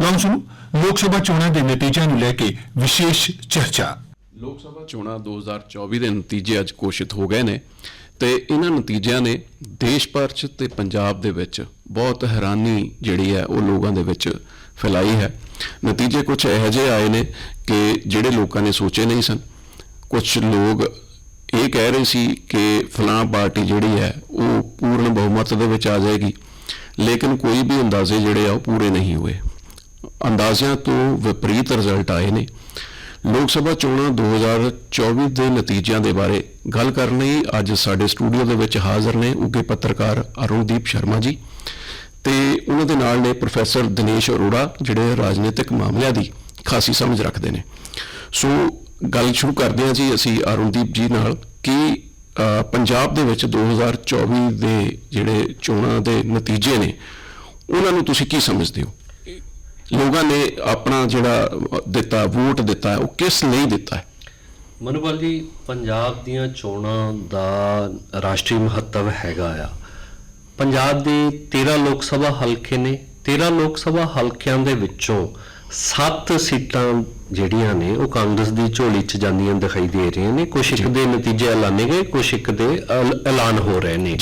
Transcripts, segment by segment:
ਲਓ ਸੁਣੋ ਲੋਕ ਸਭਾ ਚੋਣਾਂ ਦੇ ਨਤੀਜਿਆਂ ਨੂੰ ਲੈ ਕੇ ਵਿਸ਼ੇਸ਼ ਚਰਚਾ। ਲੋਕ ਸਭਾ ਚੋਣਾਂ 2024 ਦੇ ਨਤੀਜੇ ਅੱਜ ਘੋਸ਼ਿਤ ਹੋ ਗਏ ਨੇ ਤੇ ਇਹਨਾਂ ਨਤੀਜਿਆਂ ਨੇ ਦੇਸ਼ ਭਰ 'ਚ ਤੇ ਪੰਜਾਬ ਦੇ ਵਿੱਚ ਬਹੁਤ ਹੈਰਾਨੀ ਜਿਹੜੀ ਹੈ ਉਹ ਲੋਕਾਂ ਦੇ ਵਿੱਚ ਫੈਲਾਈ ਹੈ। ਨਤੀਜੇ ਕੁਝ ਇਹੋ ਜਿਹੇ ਆਏ ਨੇ ਕਿ ਜਿਹੜੇ ਲੋਕਾਂ ਨੇ ਸੋਚੇ ਨਹੀਂ ਸਨ। ਕੁਝ ਲੋਕ ਇਹ ਕਹਿ ਰਹੇ ਸੀ ਕਿ ਫਲਾਂ ਪਾਰਟੀ ਜਿਹੜੀ ਹੈ ਉਹ ਪੂਰਨ ਬਹੁਮਤ ਦੇ ਵਿੱਚ ਆ ਜਾਏਗੀ, ਲੇਕਿਨ ਕੋਈ ਵੀ ਅੰਦਾਜ਼ੇ ਜਿਹੜੇ ਆ ਉਹ ਪੂਰੇ ਨਹੀਂ ਹੋਏ। ਅੰਦਾਜ਼ਿਆਂ ਤੋਂ ਵਿਪਰੀਤ ਰਿਜ਼ਲਟ ਆਏ ਨੇ। ਲੋਕ ਸਭਾ ਚੋਣਾਂ 2024 ਦੇ ਨਤੀਜਿਆਂ ਦੇ ਬਾਰੇ ਗੱਲ ਕਰਨ ਲਈ ਅੱਜ ਸਾਡੇ ਸਟੂਡੀਓ ਦੇ ਵਿੱਚ ਹਾਜ਼ਰ ਨੇ ਉਗੇ ਪੱਤਰਕਾਰ ਅਰੁਣਦੀਪ ਸ਼ਰਮਾ ਜੀ ਤੇ ਉਹਨਾਂ ਦੇ ਨਾਲ ਨੇ ਪ੍ਰੋਫੈਸਰ ਦਿਨੇਸ਼ ਅਰੋੜਾ, ਜਿਹੜੇ ਰਾਜਨੀਤਿਕ ਮਾਮਲਿਆਂ ਦੀ ਖਾਸੀ ਸਮਝ ਰੱਖਦੇ ਨੇ। ਸੋ ਗੱਲ ਸ਼ੁਰੂ ਕਰਦੇ ਹਾਂ ਜੀ ਅਸੀਂ ਅਰੁਣਦੀਪ ਜੀ ਨਾਲ ਕਿ ਪੰਜਾਬ ਦੇ ਵਿੱਚ 2024 ਦੇ ਜਿਹੜੇ ਚੋਣਾਂ ਦੇ ਨਤੀਜੇ ਨੇ, ਉਹਨਾਂ ਨੂੰ ਤੁਸੀਂ ਕੀ ਸਮਝਦੇ ਹੋ? ਲੋਕਾਂ ਨੇ ਆਪਣਾ ਜਿਹੜਾ ਦਿੱਤਾ ਵੋਟ ਦਿੱਤਾ ਉਹ ਕਿਸ ਲਈ ਦਿੱਤਾ ਮਨੋਬਲ ਜੀ ਪੰਜਾਬ ਦੀਆਂ ਚੋਣਾਂ ਦਾ ਰਾਸ਼ਟਰੀ ਮਹੱਤਵ ਹੈਗਾ ਆ। ਪੰਜਾਬ ਦੇ 13 ਲੋਕ ਸਭਾ ਹਲਕੇ ਨੇ 13 ਲੋਕ ਸਭਾ ਹਲਕਿਆਂ ਦੇ ਵਿੱਚੋਂ 7 ਸੀਟਾਂ ਜਿਹੜੀਆਂ ਨੇ ਉਹ ਕਾਂਗਰਸ ਦੀ ਝੋਲੀ 'ਚ ਜਾਂਦੀਆਂ ਦਿਖਾਈ ਦੇ ਰਹੀਆਂ ਨੇ। ਕੁਛ ਇੱਕ ਦੇ ਨਤੀਜੇ ਐਲਾਨੇ ਗਏ ਕੁਛ ਇੱਕ ਦੇ ਐਲ- ਐਲਾਨ ਹੋ ਰਹੇ ਨੇ।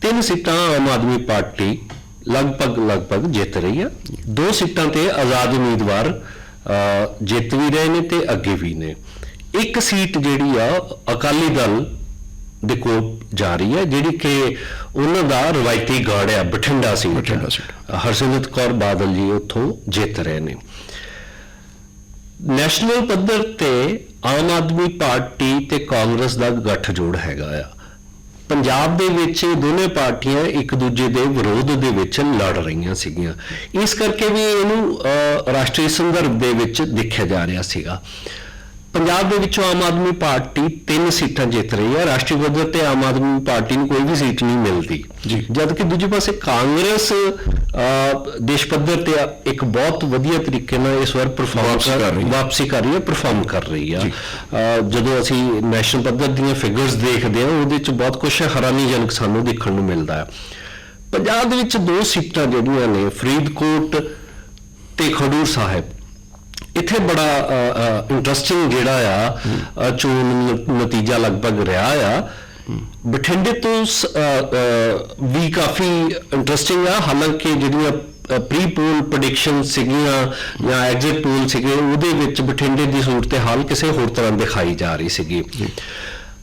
ਤਿੰਨ ਸੀਟਾਂ ਆਮ ਆਦਮੀ ਪਾਰਟੀ ਲਗਭਗ ਲਗਭਗ ਜਿੱਤ ਰਹੀ ਆ। ਦੋ ਸੀਟਾਂ ਤੇ ਆਜ਼ਾਦ ਉਮੀਦਵਾਰ ਜਿੱਤ ਵੀ ਰਹੇ ਨੇ ਤੇ ਅੱਗੇ ਵੀ ਨੇ। ਇੱਕ ਸੀਟ ਜਿਹੜੀ ਆ ਅਕਾਲੀ ਦਲ ਦੇ ਕੋਲ ਜਾ ਰਹੀ ਹੈ ਜਿਹੜੀ ਕਿ ਉਹਨਾਂ ਦਾ ਰਵਾਇਤੀ ਗੜ ਹੈ ਬਠਿੰਡਾ ਸੀਟ ਬਠਿੰਡਾ ਸੀਟ। ਹਰਸਿਮਰਤ ਕੌਰ ਬਾਦਲ ਜੀ ਉੱਥੋਂ ਜਿੱਤ ਰਹੇ ਨੇ। ਨੈਸ਼ਨਲ ਪੱਧਰ ਤੇ ਆਮ ਆਦਮੀ ਪਾਰਟੀ ਤੇ ਕਾਂਗਰਸ ਦਾ ਗੱਠਜੋੜ ਹੈਗਾ ਆ। ਪੰਜਾਬ ਦੇ ਵਿੱਚ ਦੋਨੇ ਪਾਰਟੀਆਂ ਇੱਕ ਦੂਜੇ ਦੇ ਵਿਰੋਧ ਦੇ ਵਿੱਚ ਲੜ ਰਹੀਆਂ ਸੀਗੀਆਂ। ਇਸ ਕਰਕੇ ਵੀ ਇਹਨੂੰ ਅਹ, ਰਾਸ਼ਟਰੀ ਸੰਦਰਭ ਦੇ ਵਿੱਚ ਦੇਖਿਆ ਜਾ ਰਿਹਾ ਸੀਗਾ। ਪੰਜਾਬ ਦੇ ਵਿੱਚੋਂ ਆਮ ਆਦਮੀ ਪਾਰਟੀ ਤਿੰਨ ਸੀਟਾਂ ਜਿੱਤ ਰਹੀ ਹੈ। ਰਾਸ਼ਟਰੀ ਪੱਧਰ ਤੇ ਆਮ ਆਦਮੀ ਪਾਰਟੀ ਨੂੰ ਕੋਈ ਵੀ ਸੀਟ ਨਹੀਂ ਮਿਲਦੀ। ਜਦ ਕਿ ਦੂਜੇ ਪਾਸੇ ਕਾਂਗਰਸ ਦੇਸ਼ ਪੱਧਰ ਤੇ ਇੱਕ ਬਹੁਤ ਵਧੀਆ ਤਰੀਕੇ ਨਾਲ ਇਸ ਵਾਰ ਪਰਫਾਰਮ ਕਰ ਰਹੀ ਹੈ। ਵਾਪਸੀ ਕਰ ਰਹੀ ਹੈ ਪਰਫਾਰਮ ਕਰ ਰਹੀ ਅਹ ਜਦੋਂ ਅਸੀਂ ਨੈਸ਼ਨਲ ਪੱਧਰ ਦੀਆਂ ਫਿਗਰਸ ਦੇਖਦੇ ਹਾਂ ਉਹਦੇ ਚ ਬਹੁਤ ਕੁਝ ਹੈਰਾਨੀਜਨਕ ਸਾਨੂੰ ਦੇਖਣ ਨੂੰ ਮਿਲਦਾ ਹੈ। ਪੰਜਾਬ ਦੇ ਵਿੱਚ ਦੋ ਸੀਟਾਂ ਜਿਹੜੀਆਂ ਨੇ ਫਰੀਦਕੋਟ ਤੇ ਖਡੂਰ ਸਾਹਿਬ। ਇੱਥੇ ਬੜਾ ਇੰਟਰਸਟਿੰਗ ਜਿਹੜਾ ਆ ਚੋਣ ਨਤੀਜਾ ਲਗਭਗ ਰਿਹਾ ਆ। ਬਠਿੰਡੇ ਤੋਂ ਵੀ ਕਾਫੀ ਇੰਟਰਸਟਿੰਗ ਆ। ਹਾਲਾਂਕਿ ਜਿਹੜੀਆਂ ਪ੍ਰੀ ਪੋਲ ਪ੍ਰੈਡਿਕਸ਼ਨ ਸੀਗੀਆਂ ਜਾਂ ਐਗਜ਼ਿਟ ਪੋਲ ਸੀਗੇ, ਉਹਦੇ ਵਿੱਚ ਬਠਿੰਡੇ ਦੀ ਸੂਰਤ ਹਾਲ ਕਿਸੇ ਹੋਰ ਤਰ੍ਹਾਂ ਦਿਖਾਈ ਜਾ ਰਹੀ ਸੀਗੀ।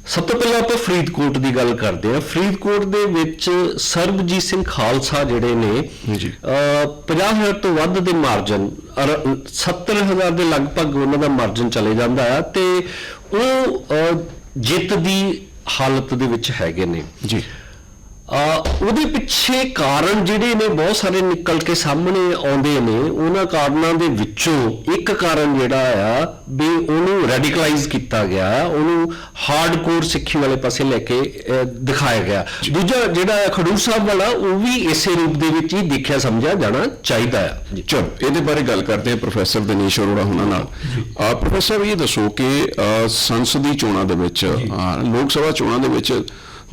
ਸਭ ਤੋਂ ਪਹਿਲਾਂ ਆਪਾਂ ਫਰੀਦਕੋਟ ਦੀ ਗੱਲ ਕਰਦੇ ਹਾਂ। ਫਰੀਦਕੋਟ ਦੇ ਵਿੱਚ ਸਰਬਜੀਤ ਸਿੰਘ ਖਾਲਸਾ ਜਿਹੜੇ ਨੇ ਜੀ। ਅਹ 50000 ਤੋਂ ਵੱਧ ਦੇ ਮਾਰਜਨ 70000 ਦੇ ਲਗਭਗ ਉਹਨਾਂ ਦਾ ਮਾਰਜਨ ਚਲੇ ਜਾਂਦਾ ਆ ਤੇ ਉਹ ਜਿੱਤ ਦੀ ਹਾਲਤ ਦੇ ਵਿੱਚ ਹੈਗੇ ਨੇ। ਜੀ। ਆ ਉਹਦੇ ਪਿੱਛੇ ਕਾਰਨ ਜਿਹੜੇ ਨੇ ਬਹੁਤ ਸਾਰੇ ਨਿਕਲ ਕੇ ਸਾਹਮਣੇ ਆਉਂਦੇ ਨੇ। ਉਹਨਾਂ ਕਾਰਨਾਂ ਦੇ ਵਿੱਚੋਂ ਇੱਕ ਕਾਰਨ ਜਿਹੜਾ ਆ ਵੀ ਉਹਨੂੰ ਰੈਡੀਕਲਾਈਜ਼ ਕੀਤਾ ਗਿਆ ਉਹਨੂੰ ਹਾਰਡਕੋਰ ਸਿੱਖੀ ਵਾਲੇ ਪਾਸੇ ਲੈ ਕੇ ਦਿਖਾਇਆ ਗਿਆ। ਦੂਜਾ ਜਿਹੜਾ ਖਡੂਰ ਸਾਹਿਬ ਵਾਲਾ ਉਹ ਵੀ ਇਸੇ ਰੂਪ ਦੇ ਵਿੱਚ ਹੀ ਦੇਖਿਆ ਸਮਝਿਆ ਜਾਣਾ ਚਾਹੀਦਾ ਆ। ਚਲੋ ਇਹਦੇ ਬਾਰੇ ਗੱਲ ਕਰਦੇ ਹਾਂ ਪ੍ਰੋਫੈਸਰ ਦਿਨੇਸ਼ ਅਰੋੜਾ ਹੁਣਾਂ ਨਾਲ। ਆ ਪ੍ਰੋਫੈਸਰ ਇਹ ਦੱਸੋ ਕਿ ਸੰਸਦੀ ਚੋਣਾਂ ਦੇ ਵਿੱਚ ਲੋਕ ਸਭਾ ਚੋਣਾਂ ਦੇ ਵਿੱਚ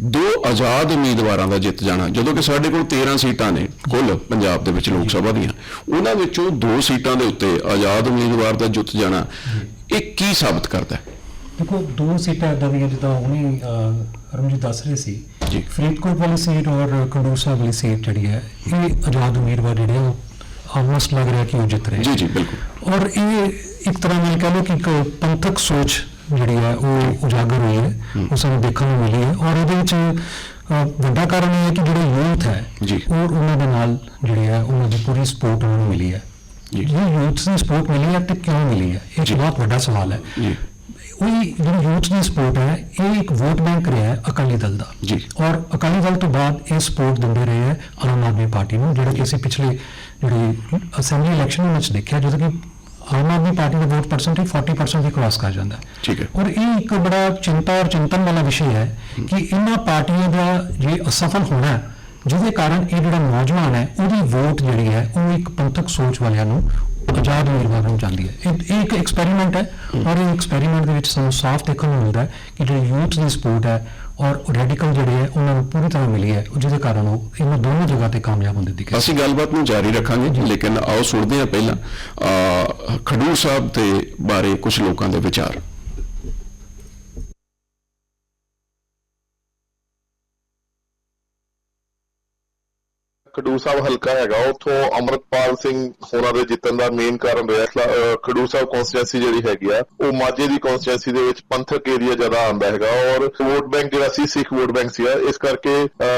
ਦੋ ਆਜ਼ਾਦ ਉਮੀਦਵਾਰਾਂ ਦਾ ਜਿੱਤ ਜਾਣਾ ਜਦੋਂ ਕਿ ਸਾਡੇ ਕੋਲ 13 ਸੀਟਾਂ ਨੇ ਕੁੱਲ ਪੰਜਾਬ ਦੇ ਵਿੱਚ ਲੋਕ ਸਭਾ ਦੀਆਂ ਉਹਨਾਂ ਵਿੱਚੋਂ ਦੋ ਸੀਟਾਂ ਦੇ ਉੱਤੇ ਆਜ਼ਾਦ ਉਮੀਦਵਾਰ ਦਾ ਜਿੱਤ ਜਾਣਾ ਇਹ ਕੀ ਸਾਬਤ ਕਰਦਾ? ਹੈ ਦੇਖੋ ਦੋ ਸੀਟਾਂ ਇਦਾਂ ਦੀਆਂ ਜਿੱਦਾਂ ਹੁਣੀ ਰਮਜੀਤ ਦੱਸ ਰਹੇ ਸੀ। ਜੀ। ਫਰੀਦਕੋਟ ਵਾਲੀ ਸੀਟ ਔਰ ਖਡੂਰ ਸਾਹਿਬ ਵਾਲੀ ਸੀਟ ਜਿਹੜੀ ਹੈ ਇਹ ਆਜ਼ਾਦ ਉਮੀਦਵਾਰ ਜਿਹੜੇ ਆ ਆਲਮੋਸਟ ਲੱਗ ਰਿਹਾ ਕਿ ਉਹ ਜਿੱਤ ਰਹੇ ਜੀ ਜੀ ਬਿਲਕੁਲ। ਔਰ ਇਹ ਇੱਕ ਤਰ੍ਹਾਂ ਨਾਲ ਕਹ ਲਓ ਕਿ ਇੱਕ ਪੰਥਕ ਸੋਚ ਜਿਹੜੀ ਹੈ ਉਹ ਉਜਾਗਰ ਹੋਈ ਹੈ ਉਹ ਸਾਨੂੰ ਦੇਖਣ ਨੂੰ ਮਿਲੀ ਹੈ ਔਰ ਇਹਦੇ ਵਿੱਚ ਵੱਡਾ ਕਾਰਨ ਇਹ ਹੈ ਕਿ ਜਿਹੜਾ ਯੂਥ ਹੈ। ਉਹ ਉਹਨਾਂ ਦੇ ਨਾਲ ਜਿਹੜੀ ਹੈ ਉਹਨਾਂ ਦੀ ਪੂਰੀ ਸਪੋਰਟ ਉਹਨਾਂ ਨੂੰ ਮਿਲੀ ਹੈ। ਜੀ। ਯੂਥ ਦੀ ਸਪੋਰਟ ਮਿਲੀ ਹੈ ਤੇ ਕਿਉਂ ਮਿਲੀ ਹੈ? ਇਹ ਇੱਕ ਬਹੁਤ ਵੱਡਾ ਸਵਾਲ ਹੈ। ਜੀ। ਉਹੀ ਜਿਹੜੀ ਯੂਥ ਦੀ ਸਪੋਰਟ ਹੈ ਇਹ ਇੱਕ ਵੋਟ ਬੈਂਕ ਰਿਹਾ ਹੈ ਅਕਾਲੀ ਦਲ ਦਾ। ਜੀ। ਔਰ ਅਕਾਲੀ ਦਲ ਤੋਂ ਬਾਅਦ ਇਹ ਸਪੋਰਟ ਦਿੰਦੇ ਰਹੇ ਹੈ ਆਮ ਆਦਮੀ ਪਾਰਟੀ ਨੂੰ ਜਿਹੜਾ ਕਿ ਅਸੀਂ ਪਿਛਲੇ ਜਿਹੜੀ ਅਸੈਂਬਲੀ ਇਲੈਕਸ਼ਨ ਵਿੱਚ ਦੇਖਿਆ ਜਦੋਂ ਕਿ ਆਮ ਆਦਮੀ ਪਾਰਟੀ ਦਾ ਵੋਟ ਪਰਸੈਂਟੇਜ 40% ਦੀ ਕ੍ਰਾਸ ਕਰ ਜਾਂਦਾ ਹੈ ਠੀਕ ਹੈ। ਔਰ ਇਹ ਇੱਕ ਬੜਾ ਚਿੰਤਾ ਔਰ ਚਿੰਤਨ ਵਾਲਾ ਵਿਸ਼ਾ ਹੈ ਕਿ ਇਹਨਾਂ ਪਾਰਟੀਆਂ ਦਾ ਜੇ ਅਸਫਲ ਹੋਣਾ ਹੈ, ਜਿਹਦੇ ਕਾਰਨ ਇਹ ਜਿਹੜਾ ਨੌਜਵਾਨ ਹੈ ਉਹਦੀ ਵੋਟ ਜਿਹੜੀ ਹੈ ਉਹ ਇੱਕ ਪੰਥਕ ਸੋਚ ਵਾਲਿਆਂ ਨੂੰ ਆਜ਼ਾਦ ਉਮੀਦਵਾਰ ਨੂੰ ਜਾਂਦੀ ਹੈ ਇਹ ਇਹ ਇੱਕ ਐਕਸਪੈਰੀਮੈਂਟ ਹੈ ਔਰ ਇਹ ਐਕਸਪੈਰੀਮੈਂਟ ਦੇ ਵਿੱਚ ਸਾਨੂੰ ਸਾਫ਼ ਦੇਖਣ ਨੂੰ ਮਿਲਦਾ ਹੈ ਕਿ ਜਿਹੜੀ ਯੂਥ ਦੀ ਸਪੋਰਟ ਹੈ ਔਰ ਰੈਡੀਕਲ ਜਿਹੜੇ ਹੈ ਉਹਨਾਂ ਨੂੰ ਪੂਰੀ ਤਰ੍ਹਾਂ ਮਿਲੀ ਹੈ। ਜਿਹਦੇ ਕਾਰਨ ਉਹ ਇਹਨਾਂ ਦੋਨੋਂ ਜਗ੍ਹਾ ਤੇ ਕਾਮਯਾਬ ਹੁੰਦੇ ਦਿਖੇ। ਅਸੀਂ ਗੱਲਬਾਤ ਨੂੰ ਜਾਰੀ ਰੱਖਾਂਗੇ। ਲੇਕਿਨ ਆਓ ਸੁਣਦੇ ਹਾਂ ਪਹਿਲਾਂ ਖਡੂਰ ਸਾਹਿਬ ਦੇ ਬਾਰੇ ਕੁਝ ਲੋਕਾਂ ਦੇ ਵਿਚਾਰ। ਖਡੂਰ ਸਾਹਿਬ ਹਲਕਾ ਹੈਗਾ ਉੱਥੋਂ ਅਮਰਤਪਾਲ ਸਿੰਘ ਹੋਰਾਂ ਦੇ ਜਿੱਤਣ ਦਾ ਮੇਨ ਕਾਰਨ ਰਿਹਾ ਖਡੂਰ ਸਾਹਿਬ ਕਨਸਟੀਟੈਂਸੀ ਜਿਹੜੀ ਹੈਗੀ ਆ ਉਹ ਮਾਝੇ ਦੀ ਕਨਸਟੀਟੈਂਸੀ ਦੇ ਵਿੱਚ ਪੰਥਕ ਏਰੀਆ ਜ਼ਿਆਦਾ ਆਉਂਦਾ ਹੈਗਾ ਔਰ ਵੋਟ ਬੈਂਕ ਜਿਹੜਾ ਸੀ ਸਿੱਖ ਵੋਟ ਬੈਂਕ ਸੀਗਾ ਇਸ ਕਰਕੇ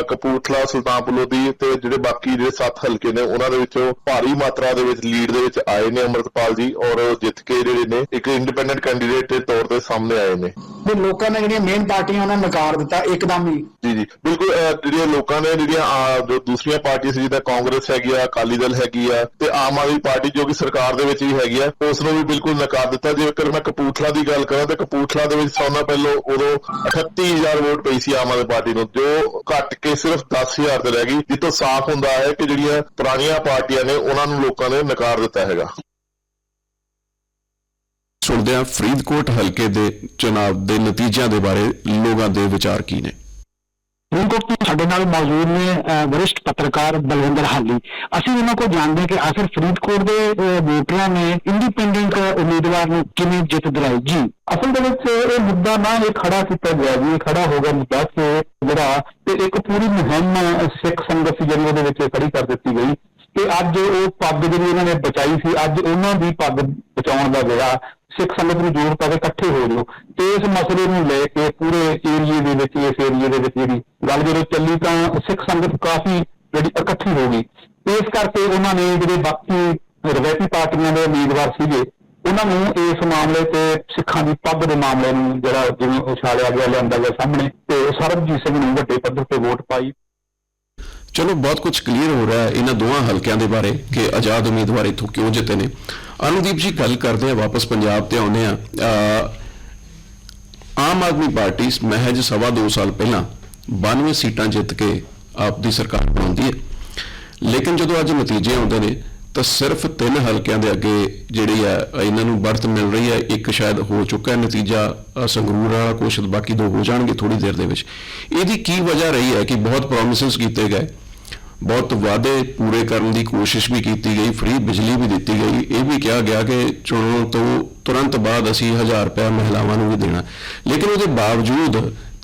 ਕਪੂਰਥਲਾ ਸੁਲਤਾਨਪੁਰ ਲੋਧੀ ਤੇ ਜਿਹੜੇ ਬਾਕੀ ਜਿਹੜੇ ਸੱਤ ਹਲਕੇ ਨੇ ਉਹਨਾਂ ਦੇ ਵਿੱਚੋਂ ਭਾਰੀ ਮਾਤਰਾ ਦੇ ਵਿੱਚ ਲੀਡ ਦੇ ਵਿੱਚ ਆਏ ਨੇ ਅਮਰਤਪਾਲ ਜੀ ਔਰ ਜਿੱਤ ਕੇ ਜਿਹੜੇ ਨੇ ਇੱਕ ਇੰਡੀਪੈਂਡੈਂਟ ਕੈਂਡੀਡੇਟ ਦੇ ਤੌਰ ਤੇ ਸਾਹਮਣੇ ਆਏ ਨੇ। ਵੀ ਲੋਕਾਂ ਨੇ ਜਿਹੜੀਆਂ ਮੇਨ ਪਾਰਟੀਆਂ ਉਹਨਾਂ ਨੇ ਨਕਾਰ ਦਿੱਤਾ ਇੱਕਦਮ ਹੀ। ਜੀ ਜੀ ਬਿਲਕੁਲ ਜਿਹੜੀਆਂ ਲੋਕਾਂ ਨੇ ਜਿਹੜੀਆਂ ਜੋ ਦੂਸਰੀਆਂ ਪਾਰਟੀਆਂ ਸੀ ਜਿੱਦਾਂ ਕਾਂਗਰਸ ਹੈਗੀ ਆ, ਅਕਾਲੀ ਦਲ ਹੈਗੀ ਆ ਤੇ ਆਮ ਆਦਮੀ ਪਾਰਟੀ ਜੋ ਕਿ ਸਰਕਾਰ ਦੇ ਵਿੱਚ ਵੀ ਹੈਗੀ ਆ ਉਸ ਨੂੰ ਵੀ ਬਿਲਕੁਲ ਨਕਾਰ ਦਿੱਤਾ। ਜੇਕਰ ਮੈਂ ਕਪੂਰਥਲਾ ਦੀ ਗੱਲ ਕਰਾਂ ਤੇ ਕਪੂਰਥਲਾ ਦੇ ਵਿੱਚ ਸੌਣਾ ਪਹਿਲਾਂ ਉਦੋਂ 38000 ਵੋਟ ਪਈ ਸੀ ਆਮ ਆਦਮੀ ਪਾਰਟੀ ਨੂੰ, ਜੋ ਘੱਟ ਕੇ ਸਿਰਫ 10000 ਤੇ ਰਹਿ ਗਈ, ਜਿੱਥੋਂ ਸਾਫ਼ ਹੁੰਦਾ ਹੈ ਕਿ ਜਿਹੜੀਆਂ ਪੁਰਾਣੀਆਂ ਪਾਰਟੀਆਂ ਨੇ, ਉਹਨਾਂ ਨੂੰ ਲੋਕਾਂ ਨੇ ਨਕਾਰ ਦਿੱਤਾ ਹੈਗਾ। ਸੁਣਦੇ ਹਾਂ ਫਰੀਦਕੋਟ ਹਲਕੇ ਦੇ ਚੁਣਾਵ ਦੇ ਨਤੀਜਿਆਂ ਦੇ ਬਾਰੇ ਲੋਕਾਂ ਦੇ ਵਿਚਾਰ ਕੀ ਨੇ? ਫਰੀਦਕੋਟ ਤੋਂ ਸਾਡੇ ਨਾਲ ਮੌਜੂਦ ਨੇ ਅਹ, ਪੱਤਰਕਾਰ ਬਲਵਿੰਦਰ ਹਾਲੀ। ਅਸੀਂ ਉਹਨਾਂ ਕੋਲ ਜਾਣਦੇ ਹਾਂ ਕਿ ਆਖਿਰ ਫਰੀਦਕੋਟ ਦੇ ਵੋਟਰਾਂ ਨੇ ਇੰਡੀਪੈਂਡੈਂਟ ਉਮੀਦਵਾਰ ਨੂੰ ਕਿਵੇਂ ਜਿੱਤ ਦਿਲਾਈ? ਜੀ। ਅਸਲ ਦੇ ਵਿੱਚ ਇਹ ਮੁੱਦਾ ਨਾ ਇਹ ਖੜਾ ਕੀਤਾ ਗਿਆ ਜੀ ਇਹ ਖੜਾ ਹੋ ਗਿਆ ਮੁੱਦਾ ਕਿ ਜਿਹੜਾ ਤੇ ਇੱਕ ਪੂਰੀ ਮੁਹਿੰਮ ਸਿੱਖ ਸੰਗਤ ਸੀ ਜਿਹੜੀ ਉਹਦੇ ਵਿੱਚ ਖੜੀ ਕਰ ਦਿੱਤੀ ਗਈ ਕਿ ਅੱਜ ਉਹ ਪੱਗ ਜਿਹੜੀ ਇਹਨਾਂ ਨੇ ਬਚਾਈ ਸੀ ਅੱਜ ਉਹਨਾਂ ਦੀ ਪੱਗ ਬਚਾਉਣ ਦਾ ਵੇਲਾ ਸਿੱਖ ਸੰਗਤ ਨੂੰ ਜ਼ੋਰ ਪਾ ਕੇ ਇਕੱਠੇ ਹੋ ਜਾਓ। ਇਸ ਮਸਲੇ ਨੂੰ ਲੈ ਕੇ ਪੂਰੇ ਏਰੀਏ ਦੇ ਵਿੱਚ, ਇਸ ਏਰੀਏ ਦੇ ਵਿੱਚ ਜਿਹੜੀ ਗੱਲ ਜਦੋਂ ਚੱਲੀ ਤਾਂ ਸਿੱਖ ਸੰਗਤ ਕਾਫੀ ਜਿਹੜੀ ਇਕੱਠੀ ਹੋ ਗਈ। ਇਸ ਕਰਕੇ ਉਹਨਾਂ ਨੇ ਜਿਹੜੇ ਬਾਕੀ ਰਵਾਇਤੀ ਪਾਰਟੀਆਂ ਦੇ ਉਮੀਦਵਾਰ ਸੀਗੇ, ਉਹਨਾਂ ਨੂੰ ਇਸ ਮਾਮਲੇ ਤੇ ਸਿੱਖਾਂ ਦੀ ਪੱਗ ਦੇ ਮਾਮਲੇ ਨੂੰ ਜਿਹੜਾ ਜਿਵੇਂ ਉਛਾਲਿਆ ਗਿਆ, ਲਿਆਂਦਾ ਗਿਆ ਸਾਹਮਣੇ ਤੇ ਸਰਬਜੀਤ ਸਿੰਘ ਨੂੰ ਵੱਡੇ ਪੱਧਰ ਤੇ ਵੋਟ ਪਾਈ। ਚਲੋ, ਬਹੁਤ ਕੁਝ ਕਲੀਅਰ ਹੋ ਰਿਹਾ ਹੈ ਇਹਨਾਂ ਦੋਹਾਂ ਹਲਕਿਆਂ ਦੇ ਬਾਰੇ ਕਿ ਆਜ਼ਾਦ ਉਮੀਦਵਾਰ ਇੱਥੋਂ ਕਿਉਂ ਜਿੱਤੇ ਨੇ। ਅਨੁਦੀਪ ਜੀ ਗੱਲ ਕਰਦੇ ਆ ਵਾਪਸ ਪੰਜਾਬ ਤੇ ਆਉਂਦੇ ਆ ਆਮ ਆਦਮੀ ਪਾਰਟੀ ਮਹਿਜ ਸਵਾ ਦੋ ਸਾਲ ਪਹਿਲਾਂ 92 ਸੀਟਾਂ ਜਿੱਤ ਕੇ ਆਪ ਦੀ ਸਰਕਾਰ ਬਣਾਉਂਦੀ ਹੈ। ਲੇਕਿਨ ਜਦੋਂ ਅੱਜ ਨਤੀਜੇ ਆਉਂਦੇ ਨੇ, ਤਾਂ ਸਿਰਫ ਤਿੰਨ ਹਲਕਿਆਂ ਦੇ ਅੱਗੇ ਜਿਹੜੀ ਹੈ ਇਹਨਾਂ ਨੂੰ ਬੜਤ ਮਿਲ ਰਹੀ ਹੈ। ਇੱਕ ਸ਼ਾਇਦ ਹੋ ਚੁੱਕਾ ਹੈ ਨਤੀਜਾ ਸੰਗਰੂਰ ਵਾਲਾ ਕੁਛ, ਬਾਕੀ ਦੋ ਹੋ ਜਾਣਗੇ ਥੋੜੀ ਦੇਰ ਦੇ ਵਿੱਚ। ਇਹਦੀ ਕੀ ਵਜ੍ਹਾ ਰਹੀ ਹੈ ਕਿ ਬਹੁਤ ਪ੍ਰੋਮਿਸਸ ਕੀਤੇ ਗਏ? ਬਹੁਤ ਵਾਅਦੇ ਪੂਰੇ ਕਰਨ ਦੀ ਕੋਸ਼ਿਸ਼ ਵੀ ਕੀਤੀ ਗਈ ਫ੍ਰੀ ਬਿਜਲੀ ਵੀ ਦਿੱਤੀ ਗਈ। ਇਹ ਵੀ ਕਿਹਾ ਗਿਆ ਕਿ ਚੁਣਨ ਤੋਂ ਤੁਰੰਤ ਬਾਅਦ ਅਸੀਂ 1000 ਰੁਪਏ ਮਹਿਲਾਵਾਂ ਨੂੰ ਵੀ ਦੇਣਾ। ਲੇਕਿਨ ਉਹਦੇ ਬਾਵਜੂਦ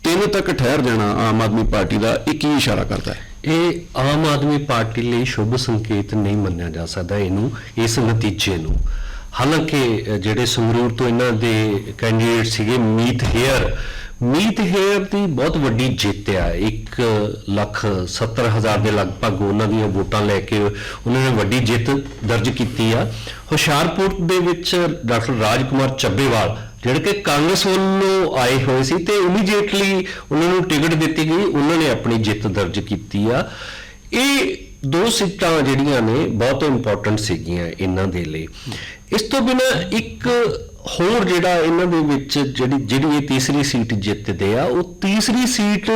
ਤਿੰਨ ਤੱਕ ਠਹਿਰ ਜਾਣਾ ਆਮ ਆਦਮੀ ਪਾਰਟੀ ਦਾ, ਇਹ ਕੀ ਇਸ਼ਾਰਾ ਕਰਦਾ ਹੈ? ਇਹ ਆਮ ਆਦਮੀ ਪਾਰਟੀ ਲਈ ਸ਼ੁਭ ਸੰਕੇਤ ਨਹੀਂ ਮੰਨਿਆ ਜਾ ਸਕਦਾ ਇਹਨੂੰ, ਇਸ ਨਤੀਜੇ ਨੂੰ। ਹਾਲਾਂਕਿ ਜਿਹੜੇ ਸੰਗਰੂਰ ਤੋਂ ਇਹਨਾਂ ਦੇ ਕੈਂਡੀਡੇਟ ਸੀਗੇ, ਮੀਤ ਹੇਅਰ ਮੀਤ ਹੇਅਰ ਦੀ ਬਹੁਤ ਵੱਡੀ ਜਿੱਤ ਆ 1 ਲੱਖ 70 ਹਜ਼ਾਰ ਦੇ ਲਗਭਗ ਉਹਨਾਂ ਦੀਆਂ ਵੋਟਾਂ ਲੈ ਕੇ ਉਹਨਾਂ ਨੇ ਵੱਡੀ ਜਿੱਤ ਦਰਜ ਕੀਤੀ ਆ। ਹੁਸ਼ਿਆਰਪੁਰ ਦੇ ਵਿੱਚ ਡਾਕਟਰ ਰਾਜਕੁਮਾਰ ਚੱਬੇਵਾਲ, ਜਿਹੜੇ ਕਿ ਕਾਂਗਰਸ ਵੱਲੋਂ ਆਏ ਹੋਏ ਸੀ ਤੇ ਇਮੀਡੀਏਟਲੀ ਉਹਨਾਂ ਨੂੰ ਟਿਕਟ ਦਿੱਤੀ ਗਈ, ਉਹਨਾਂ ਨੇ ਆਪਣੀ ਜਿੱਤ ਦਰਜ ਕੀਤੀ ਆ। ਇਹ ਦੋ ਸੀਟਾਂ ਜਿਹੜੀਆਂ ਨੇ ਬਹੁਤ ਇੰਪੋਰਟੈਂਟ ਸੀਗੀਆਂ ਇਹਨਾਂ ਦੇ ਲਈ। ਇਸ ਤੋਂ ਬਿਨਾ ਇੱਕ ਹੋਰ ਜਿਹੜਾ ਇਹਨਾਂ ਦੇ ਵਿੱਚ ਜਿਹੜੀ ਜਿਹੜੀ ਇਹ ਤੀਸਰੀ ਸੀਟ ਜਿੱਤਦੇ ਆ, ਉਹ ਤੀਸਰੀ ਸੀਟ